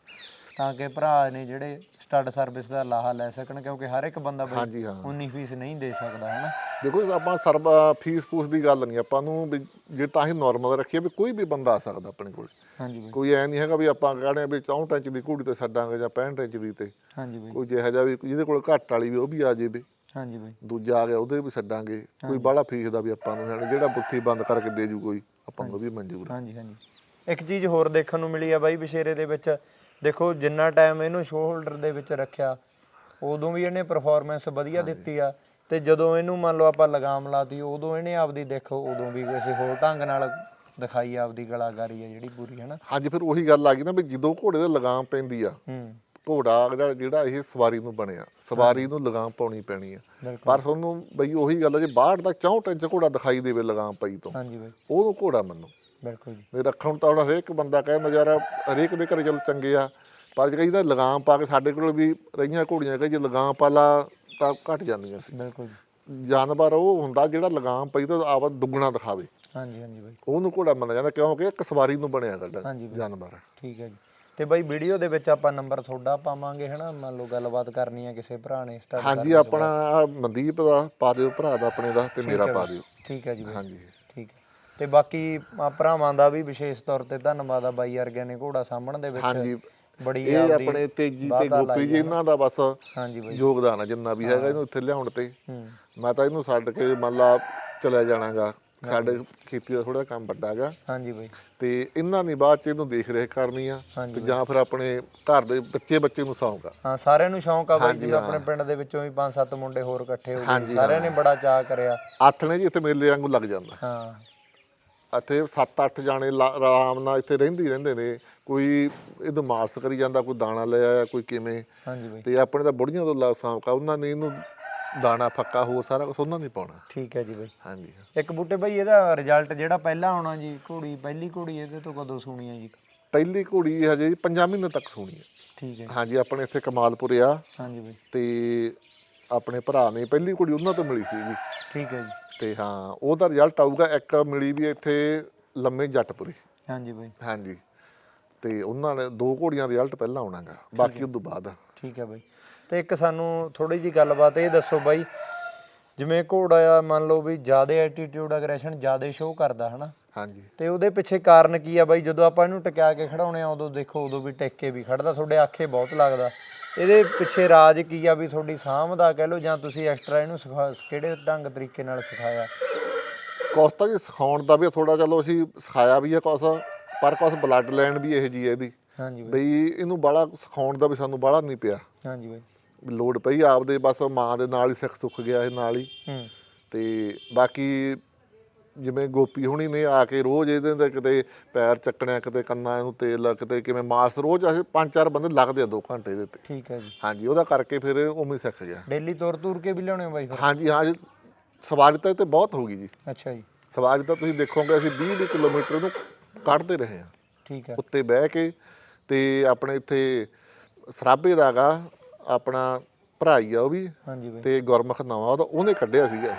ਤਾਂ ਕਿ ਭਰਾ ਨੇ ਜਿਹੜੇ ਸਟੱਡ ਸਰਵਿਸ ਦਾ ਲਾਹਾ ਲੈ ਸਕਣ ਕਿਉਂਕਿ ਹਰ ਇੱਕ ਬੰਦਾ ਬਾਈ ਹਾਂਜੀ ਹਾਂ। ਉਨੀ ਫੀਸ ਨਹੀਂ ਦੇ ਸਕਦਾ ਹਨਾ? ਦੇਖੋ ਆਪਾਂ ਸਰਬ ਫੀਸ ਫੂਸ ਦੀ ਗੱਲ ਨਹੀਂ ਆਪਾਂ ਨੂੰ ਵੀ ਜੇ ਤਾਂ ਹੀ ਨਾਰਮਲ ਰੱਖੀਏ ਵੀ ਕੋਈ ਵੀ ਬੰਦਾ ਆ ਸਕਦਾ ਆਪਣੇ ਕੋਲ। ਹਾਂਜੀ ਬਾਈ। ਕੋਈ ਐ ਨਹੀਂ ਹੈਗਾ ਵੀ ਆਪਾਂ ਕਹਿੰਦੇ ਆ ਵੀ 64 ਇੰਚ ਦੀ ਘੂੜੀ ਤੇ ਛੱਡਾਂਗੇ ਜਾਂ 65 ਇੰਚ ਦੀ ਤੇ। ਹਾਂਜੀ ਬਾਈ। ਕੋਈ ਜਿਹੋ ਜਿਹਾ ਵੀ ਜਿਹਦੇ ਕੋਲ ਘੱਟ ਵਾਲੀ ਵੀ ਉਹ ਵੀ ਆ ਜਾਵੇ। ਹਾਂਜੀ ਬਾਈ। ਦੂਜਾ ਆ ਗਿਆ ਉਹਦੇ ਵੀ ਛੱਡਾਂਗੇ। ਕੋਈ ਬਾਹਲਾ ਫੀਸ ਦਾ ਵੀ ਆਪਾਂ ਨੂੰ ਹੈ ਨੀ, ਜਿਹੜਾ ਬੁੱਥੀ ਬੰਦ ਕਰਕੇ ਦੇ ਜੂ ਕੋਈ ਆਪਾਂ ਨੂੰ ਉਹ ਵੀ ਮਨਜ਼ੂਰ। ਹਾਂਜੀ ਹਾਂਜੀ। ਇੱਕ ਚੀਜ਼ ਹੋਰ ਦੇਖਣ ਨੂੰ ਮਿਲੀ ਆ ਬਾਈ ਵਿਸ਼ੇਰੇ ਦੇ ਵਿੱਚ। ਦੇਖੋ ਜਿੰਨਾ ਟਾਈਮ ਇਹਨੂੰ ਸ਼ੋਲਡਰ ਦੇ ਵਿੱਚ ਰੱਖਿਆ ਉਦੋਂ ਵੀ ਇਹਨੇ ਪਰਫਾਰਮੈਂਸ ਵਧੀਆ ਦਿੱਤੀ ਆ। ਤੇ ਜਦੋਂ ਇਹਨੂੰ ਮੰਨ ਲਓ ਆਪਾਂ ਲਗਾਮ ਲਾਤੀ ਉਦੋਂ ਇਹਨੇ ਆਪਦੀ ਦੇਖੋ ਉਦੋਂ ਵੀ ਕਿਸੇ ਹੋਰ ਢੰਗ ਨਾਲ ਦਿਖਾਈ ਆਪਦੀ ਗਲਾਕਾਰੀ ਆ ਜਿਹੜੀ ਪੂਰੀ ਹੈ ਨਾ ਹਾਂਜੀ ਫਿਰ ਉਹੀ ਗੱਲ ਆ ਗਈ ਨਾ ਵੀ ਜਦੋਂ ਘੋੜੇ ਦੇ ਲਗਾਮ ਪੈਂਦੀ ਆ ਹੂੰ। ਘੋੜਾ ਜਿਹੜਾ ਇਹ ਸਵਾਰੀ ਨੂੰ ਬਣਿਆ ਸਵਾਰੀ ਨੂੰ ਲਗਾਮ ਪਾਉਣੀ ਪੈਣੀ ਆ। ਪਰ ਤੁਹਾਨੂੰ ਬਈ ਉਹੀ ਗੱਲ ਆ ਜੇ 62 ਦਾ 64 ਇੰਚ ਘੋੜਾ ਦਿਖਾਈ ਦੇਵੇ ਲਗਾਮ ਪਈ ਤੋਂ ਹਾਂਜੀ ਬਾਈ। ਉਹਨੂੰ ਘੋੜਾ ਮੰਨੋ। ਬਿਲਕੁਲ ਜੀ। ਨਹੀਂ ਰੱਖਣ ਤਾਂ ਹੁਣ ਹਰੇਕ ਬੰਦਾ ਕਹਿੰਦਾ ਯਾਰ ਹਰੇਕ ਦੇ ਘਰੇ ਚਲ ਚੰਗੇ ਆ ਪਰ ਜੇ ਕਹਿੰਦਾ ਲਗਾਮ ਪਾ ਕੇ ਸਾਡੇ ਕੋਲ ਵੀ ਰਹੀਆਂ ਘੋੜੀਆਂ ਕਿ ਜੇ ਲਗਾਮ ਪਾ ਲਾ ਤਾਂ ਘਟ ਜਾਂਦੀਆਂ ਸੀ। ਬਿਲਕੁਲ ਜੀ। ਜਾਨਵਰ ਉਹ ਹੁੰਦਾ ਜਿਹੜਾ ਲਗਾਮ ਪਈ ਤਾਂ ਦੁੱਗਣਾ ਦਿਖਾਵੇ। ਹਾਂਜੀ ਹਾਂਜੀ ਬਾਈ। ਉਹਨੂੰ ਘੋੜਾ ਮੰਨਿਆ ਜਾਂਦਾ ਕਿਉਂਕਿ ਇੱਕ ਸਵਾਰੀ ਨੂੰ ਬਣਿਆ ਗੱਡਾ। ਜਾਨਵਰ। ਠੀਕ ਹੈ ਜੀ। ਤੇ ਬਾਈ ਵੀਡੀਓ ਦੇ ਵਿੱਚ ਆਪਾਂ ਨੰਬਰ ਤੁਹਾਡਾ ਪਾਵਾਂਗੇ ਹਨਾ? ਮੰਨ ਲਓ ਗੱਲਬਾਤ ਕਰਨੀ ਹੈ ਕਿਸੇ ਭਰਾ ਨੇ ਸਟਾਰਟ ਹਾਂਜੀ ਆਪਣਾ ਮਨਦੀਪ ਦਾ ਪਾ ਦਿਓ ਭਰਾ ਦਾ ਆਪਣੇ ਦਾ ਤੇ ਮੇਰਾ ਪਾ ਦਿਓ। ਠੀਕ ਹੈ ਜੀ ਹਾਂਜੀ। ਤੇ ਬਾਕੀ ਭਰਾਵਾਂ ਦਾ ਵੀ ਵਿਸ਼ੇਸ਼ ਤੌਰ ਤੇ ਧੰਨਵਾਦ ਆ ਬਾਈ ਵਰਗਿਆਂ ਨੇ ਘੋੜਾ ਸਾਹਮਣ ਦੇ ਵਿੱਚ। ਹਾਂਜੀ। ਬੜੀ ਇਹ ਆਪਣੇ ਤੇਜੀ ਤੇ ਗੋਪੀ ਜੀ ਇਹਨਾਂ ਦਾ ਬਸ ਹਾਂਜੀ ਬਾਈ। ਯੋਗਦਾਨ ਆ ਜਿੰਨਾ ਵੀ ਹੈਗਾ ਇਹਨੂੰ ਇੱਥੇ ਲਿਆਉਣ ਤੇ। ਮੈਂ ਤਾਂ ਇਹਨੂੰ ਛੱਡ ਕੇ ਮੰਨ ਲਾ ਚਲਿਆ ਜਾਣਾਗਾ। ਸਾਡੇ ਖੇਤੀ ਦਾ ਥੋੜਾ ਕੰਮ ਵੱਡਾ ਹੈਗਾ ਹਾਂਜੀ ਬਾਈ। ਤੇ ਇਹਨਾਂ ਨੇ ਬਾਅਦ ਚ ਇਹਨੂੰ ਦੇਖ ਰੇਖ ਕਰਨੀ ਆ ਤੇ ਜਾਂ ਫਿਰ ਆਪਣੇ ਘਰ ਦੇ ਬੱਚੇ ਬੱਚੇ ਨੂੰ ਸੌਂਕ ਆ। ਹਾਂ ਸਾਰਿਆਂ ਨੂੰ ਸ਼ੌਂਕ ਆ ਬਾਈ ਜਿਵੇਂ ਆਪਣੇ ਪਿੰਡ ਦੇ ਵਿੱਚੋਂ ਵੀ ਪੰਜ ਸੱਤ ਮੁੰਡੇ ਹੋਰ ਇਕੱਠੇ ਹੋ ਗਏ। ਸਾਰਿਆਂ ਨੇ ਬੜਾ ਚਾਅ ਕਰਿਆ। ਅੱਠ ਨੇ ਜੀ ਇੱਥੇ ਮੇਲੇ ਵਾਂਗੂ ਲੱਗ ਜਾਂਦਾ। ਹਾਂ। ਇੱਥੇ 7-8 ਜਾਣੇ ਆਰਾਮ ਨਾਲ ਇੱਥੇ ਰਹਿੰਦੇ ਹੀ ਰਹਿੰਦੇ ਨੇ। ਕੋਈ ਇਹਨੂੰ ਮਾਰਸ ਕਰੀ ਜਾਂਦਾ ਕੋਈ ਦਾਣਾ ਲੈ ਆਇਆ ਕੋਈ ਕਿਵੇਂ। ਹਾਂਜੀ ਬਾਈ। ਤੇ ਆਪਣੇ ਤਾਂ ਬੁੜੀਆਂ ਤੋਂ ਲਾ ਸੌਂਕ ਉਹਨਾਂ ਨੇ ਇਹਨੂੰ ਦਾਣਾ ਫੱਕਾ ਹੋਰ ਸਾਰਾ ਕੁਝ ਉਹਨਾਂ ਨੇ ਪਾਉਣਾ। ਠੀਕ ਹੈ ਜੀ ਬਾਈ। ਹਾਂਜੀ। ਇੱਕ ਬੂਟੇ ਬਾਈ ਇਹਦਾ ਰਿਜ਼ਲਟ ਜਿਹੜਾ ਪਹਿਲਾਂ ਆਉਣਾ ਜੀ ਘੋੜੀ ਪਹਿਲੀ ਘੋੜੀ ਇਹਦੇ ਤੋਂ ਕਦੋਂ ਸੁਣੀ ਆ ਜੀ? ਪਹਿਲੀ ਘੋੜੀ ਹਜੇ ਜੀ ਪੰਜਾਂ ਮਹੀਨੇ ਤੱਕ ਸੋਣੀ ਹੈ। ਠੀਕ ਹੈ। ਹਾਂਜੀ ਆਪਣੇ ਇੱਥੇ ਕਮਾਲਪੁਰ ਆ। ਹਾਂਜੀ ਬਾਈ। ਤੇ ਆਪਣੇ ਭਰਾ ਨੇ ਪਹਿਲੀ ਕੁੜੀ ਉਹਨਾਂ ਤੋਂ ਮਿਲੀ ਸੀ ਜੀ। ਠੀਕ ਹੈ ਜੀ। ਤੇ ਹਾਂ ਉਹਦਾ ਰਿਜ਼ਲਟ ਆਊਗਾ ਇੱਕ ਮਿਲੀ ਵੀ ਇੱਥੇ ਲੰਮੇ ਜੱਟਪੁਰੀ ਹਾਂਜੀ ਬਾਈ। ਹਾਂਜੀ। ਤੇ ਉਹਨਾਂ ਨੇ ਦੋ ਘੋੜੀਆਂ ਰਿਜ਼ਲਟ ਪਹਿਲਾਂ ਆਉਣਾਗਾ ਬਾਕੀ ਉਸ ਤੋਂ ਬਾਅਦ। ਠੀਕ ਹੈ ਬਾਈ। ਤੇ ਇੱਕ ਸਾਨੂੰ ਥੋੜੀ ਜੀ ਗੱਲਬਾਤ ਇਹ ਦੱਸੋ ਬਾਈ ਜਿਵੇਂ ਘੋੜਾ ਆ ਮੰਨ ਲਓ ਵੀ ਜ਼ਿਆਦਾ ਐਟੀਟਿਊਡ ਐਗਰੈਸ਼ਨ ਜ਼ਿਆਦਾ ਸ਼ੋਅ ਕਰਦਾ ਹਨਾ? ਹਾਂਜੀ। ਤੇ ਉਹਦੇ ਪਿੱਛੇ ਕਾਰਨ ਕੀ ਆ ਬਾਈ? ਜਦੋਂ ਆਪਾਂ ਇਹਨੂੰ ਟਿਕਾ ਕੇ ਖੜਾਉਣੇ ਆ ਉਦੋਂ ਦੇਖੋ ਉਦੋਂ ਵੀ ਟਿਕ ਕੇ ਵੀ ਖੜਦਾ ਤੁਹਾਡੇ ਆਖੇ ਬਹੁਤ ਲੱਗਦਾ। ਇਹਦੇ ਪਿੱਛੇ ਰਾਜ ਕੀ ਆ ਵੀ ਤੁਹਾਡੀ ਸਾਂਭ ਦਾ ਕਹਿ ਲਓ ਜਾਂ ਤੁਸੀਂ ਐਕਸਟਰਾ ਇਹਨੂੰ ਸਿਖਾ ਕਿਹੜੇ ਢੰਗ ਤਰੀਕੇ ਨਾਲ ਸਿਖਾਇਆ? ਕੁਛ ਤਾਂ ਜੀ ਸਿਖਾਉਣ ਦਾ ਵੀ ਥੋੜਾ ਚਲੋ ਅਸੀਂ ਸਿਖਾਇਆ ਵੀ ਹੈ ਕੁਛ ਪਰ ਕੁਛ ਬਲੱਡ ਲਾਈਨ ਵੀ ਇਹੋ ਜੀ ਹੈ ਇਹਦੀ। ਹਾਂਜੀ ਬਾਈ। ਬਈ ਇਹਨੂੰ ਬਾਹਲਾ ਸਿਖਾਉਣ ਦਾ ਵੀ ਸਾਨੂੰ ਬਾਹਲਾ ਨਹੀਂ ਪਿਆ। ਹਾਂਜੀ ਬਾਈ। ਵੀ ਲੋੜ ਪਈ ਆਪਦੇ ਬਸ ਮਾਂ ਦੇ ਨਾਲ ਹੀ ਸਿੱਖ ਸੁੱਖ ਗਿਆ ਇਹ ਨਾਲ ਹੀ। ਹੂੰ। ਤੇ ਬਾਕੀ ਜਿਵੇਂ ਗੋਪੀ ਹੁਣੀ ਨੇ ਆ ਕੇ ਰੋਜ਼ ਇਹਦੇ ਦੇ ਕਿਤੇ ਪੈਰ ਚੱਕਣਿਆ ਕਿਤੇ ਕੰਨਾਂ ਨੂੰ ਤੇਲ ਕਿਤੇ ਕਿਵੇਂ ਮਾਸ ਰੋਜ਼ ਅਸੀਂ ਪੰਜ ਚਾਰ ਬੰਦੇ ਲੱਗਦੇ ਆ 2 ਘੰਟੇ ਦੇ ਉੱਤੇ ਠੀਕ ਹੈ ਜੀ। ਹਾਂਜੀ ਉਹਦਾ ਕਰਕੇ ਫਿਰ ਉਵੇਂ ਸਿੱਖ ਗਿਆ। ਡੇਲੀ ਤੁਰ ਤੁਰ ਕੇ ਵੀ ਲਿਆਉਣੇ ਬਾਈ ਫਿਰ? ਹਾਂਜੀ ਹਾਂ ਸਵਾਰੀ ਤਾਂ ਤੇ ਬਹੁਤ ਹੋ ਗਈ ਜੀ। ਅੱਛਾ ਜੀ। ਸਵਾਰੀ ਤਾਂ ਤੁਸੀਂ ਦੇਖੋਗੇ ਅਸੀਂ 20 20 ਕਿਲੋਮੀਟਰ ਨੂੰ ਕੱਢਦੇ ਰਹੇ ਹਾਂ। ਠੀਕ ਹੈ। ਉੱਤੇ ਬਹਿ ਕੇ ਤੇ ਆਪਣੇ ਇੱਥੇ ਸਰਾਬੇ ਦਾਗਾ ਆਪਣਾ ਭਰਾਈ ਆ ਉਹ ਵੀ ਹਾਂਜੀ ਬਾਈ। ਤੇ ਗੁਰਮੁਖ ਨਵਾਂ ਉਹਦਾ ਉਹਨੇ ਕੱਢਿਆ ਸੀਗਾ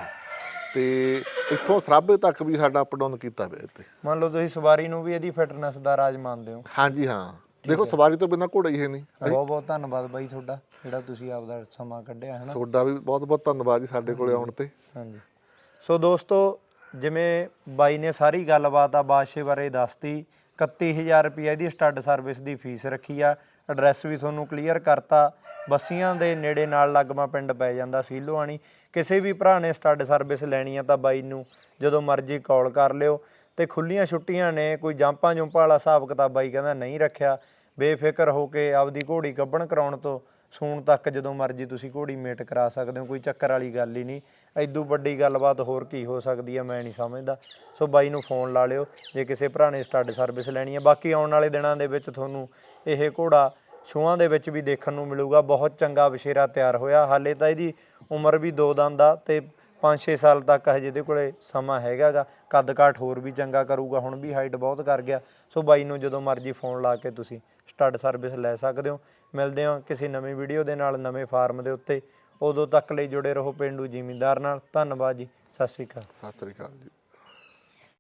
ਤੇ ਇੱਥੋਂ ਸਰਾਬੇ ਤੱਕ ਵੀ ਸਾਡਾ ਅਪ ਡਾਊਨ ਕੀਤਾ ਪਿਆ ਇੱਥੇ। ਮੰਨ ਲਓ ਤੁਸੀਂ ਸਵਾਰੀ ਨੂੰ ਵੀ ਇਹਦੀ ਫਿਟਨੈਸ ਦਾ ਰਾਜ ਮੰਨਦੇ ਹੋ। ਹਾਂਜੀ ਹਾਂ। ਦੇਖੋ ਸਵਾਰੀ ਤੋਂ ਬਿਨਾ ਘੋੜਾ ਹੀ ਹੈ ਨਹੀਂ। ਬਹੁਤ ਬਹੁਤ ਧੰਨਵਾਦ ਬਾਈ ਤੁਹਾਡਾ ਜਿਹੜਾ ਤੁਸੀਂ ਆਪਦਾ ਸਮਾਂ ਕੱਢਿਆ ਹੈ ਨਾ? ਤੁਹਾਡਾ ਵੀ ਬਹੁਤ ਬਹੁਤ ਧੰਨਵਾਦ ਜੀ ਸਾਡੇ ਕੋਲੇ ਆਉਣ ਤੇ। ਹਾਂਜੀ। ਸੋ ਦੋਸਤੋ ਜਿਵੇਂ ਬਾਈ ਨੇ ਸਾਰੀ ਗੱਲਬਾਤ ਆ ਬਾਦਸ਼ਾਹ ਬਾਰੇ ਦੱਸਤੀ 31000 ਰੁਪਏ ਦੀ ਸਟੱਡ ਸਰਵਿਸ ਦੀ ਫੀਸ ਰੱਖੀ ਆ ਐਡਰੈਸ ਵੀ ਤੁਹਾਨੂੰ ਕਲੀਅਰ ਕਰਤਾ ਬੱਸੀਆਂ ਦੇ ਨੇੜੇ ਨਾਲ ਲੱਗਮਾ ਪਿੰਡ ਪੈ ਜਾਂਦਾ ਸੀਲੋਆਣੀ ਕਿਸੇ ਵੀ ਭਰਾ ਨੇ ਸਟੱਡ ਸਰਵਿਸ ਲੈਣੀ ਆ ਤਾਂ ਬਾਈ ਨੂੰ ਜਦੋਂ ਮਰਜ਼ੀ ਕਾਲ ਕਰ ਲਿਓ। ਤੇ ਖੁੱਲੀਆਂ ਛੁੱਟੀਆਂ ਨੇ, ਕੋਈ ਜਾਂਪਾਂ ਜੁੰਪਾਂ ਵਾਲਾ ਹਿਸਾਬ ਕਿਤਾਬ ਬਾਈ ਕਹਿੰਦਾ ਨਹੀਂ ਰੱਖਿਆ। ਬੇਫਿਕਰ ਹੋ ਕੇ ਆਪਦੀ ਘੋੜੀ ਗੱਭਣ ਕਰਾਉਣ ਤੋਂ ਸੂਣ ਤੱਕ ਜਦੋਂ ਮਰਜ਼ੀ ਤੁਸੀਂ ਘੋੜੀ ਮੇਟ ਕਰਾ ਸਕਦੇ ਹੋ, ਕੋਈ ਚੱਕਰ ਵਾਲੀ ਗੱਲ ਹੀ ਨਹੀਂ। ਐਦੂ ਵੱਡੀ ਗੱਲਬਾਤ ਹੋਰ ਕੀ ਹੋ ਸਕਦੀ ਹੈ ਮੈਂ ਨਹੀਂ ਸਮਝਦਾ। ਸੋ ਬਾਈ ਨੂੰ ਫੋਨ ਲਾ ਲਿਓ, ਜੇ ਕਿਸੇ ਭਰਾ ਨੇ ਸਟੱਡ ਸਰਵਿਸ ਲੈਣੀ ਹੈ ਬਾਕੀ ਆਉਣ ਵਾਲੇ ਦਿਨਾਂ ਦੇ ਵਿੱਚ ਤੁਹਾਨੂੰ ਇਹ ਘੋੜਾ ਛੂਆਂ ਦੇ ਵਿੱਚ ਵੀ ਦੇਖਣ ਨੂੰ ਮਿਲੂਗਾ। ਬਹੁਤ ਚੰਗਾ ਬਸ਼ੇਰਾ ਤਿਆਰ ਹੋਇਆ। ਹਾਲੇ ਤਾਂ ਇਹਦੀ ਉਮਰ ਵੀ ਦੋ ਦੰਦ ਆ ਤੇ 5-6 ਸਾਲ ਤੱਕ ਹਜੇ ਇਹਦੇ ਕੋਲੇ ਸਮਾਂ ਹੈਗਾਗਾ ਕੱਦ ਕਾਠ ਹੋਰ ਵੀ ਚੰਗਾ ਕਰੂਗਾ, ਹੁਣ ਵੀ ਹਾਈਟ ਬਹੁਤ ਕਰ ਗਿਆ। ਸੋ ਬਾਈ ਨੂੰ ਜਦੋਂ ਮਰਜ਼ੀ ਫੋਨ ਲਾ ਕੇ ਤੁਸੀਂ ਸਟੱਡ ਸਰਵਿਸ ਲੈ ਸਕਦੇ ਹੋ। ਮਿਲਦੇ ਹਾਂ ਕਿਸੇ ਨਵੀਂ ਵੀਡੀਓ ਦੇ ਨਾਲ, ਨਵੇਂ ਫਾਰਮ ਦੇ ਉੱਤੇ। ਉਦੋਂ ਤੱਕ ਲਈ ਜੁੜੇ ਰਹੋ ਪਿੰਡੂ ਜ਼ਿਮੀਂਦਾਰ ਨਾਲ। ਧੰਨਵਾਦ ਜੀ। ਸਤਿ ਸ਼੍ਰੀ ਅਕਾਲ। ਸਤਿ ਸ੍ਰੀ ਅਕਾਲ ਜੀ।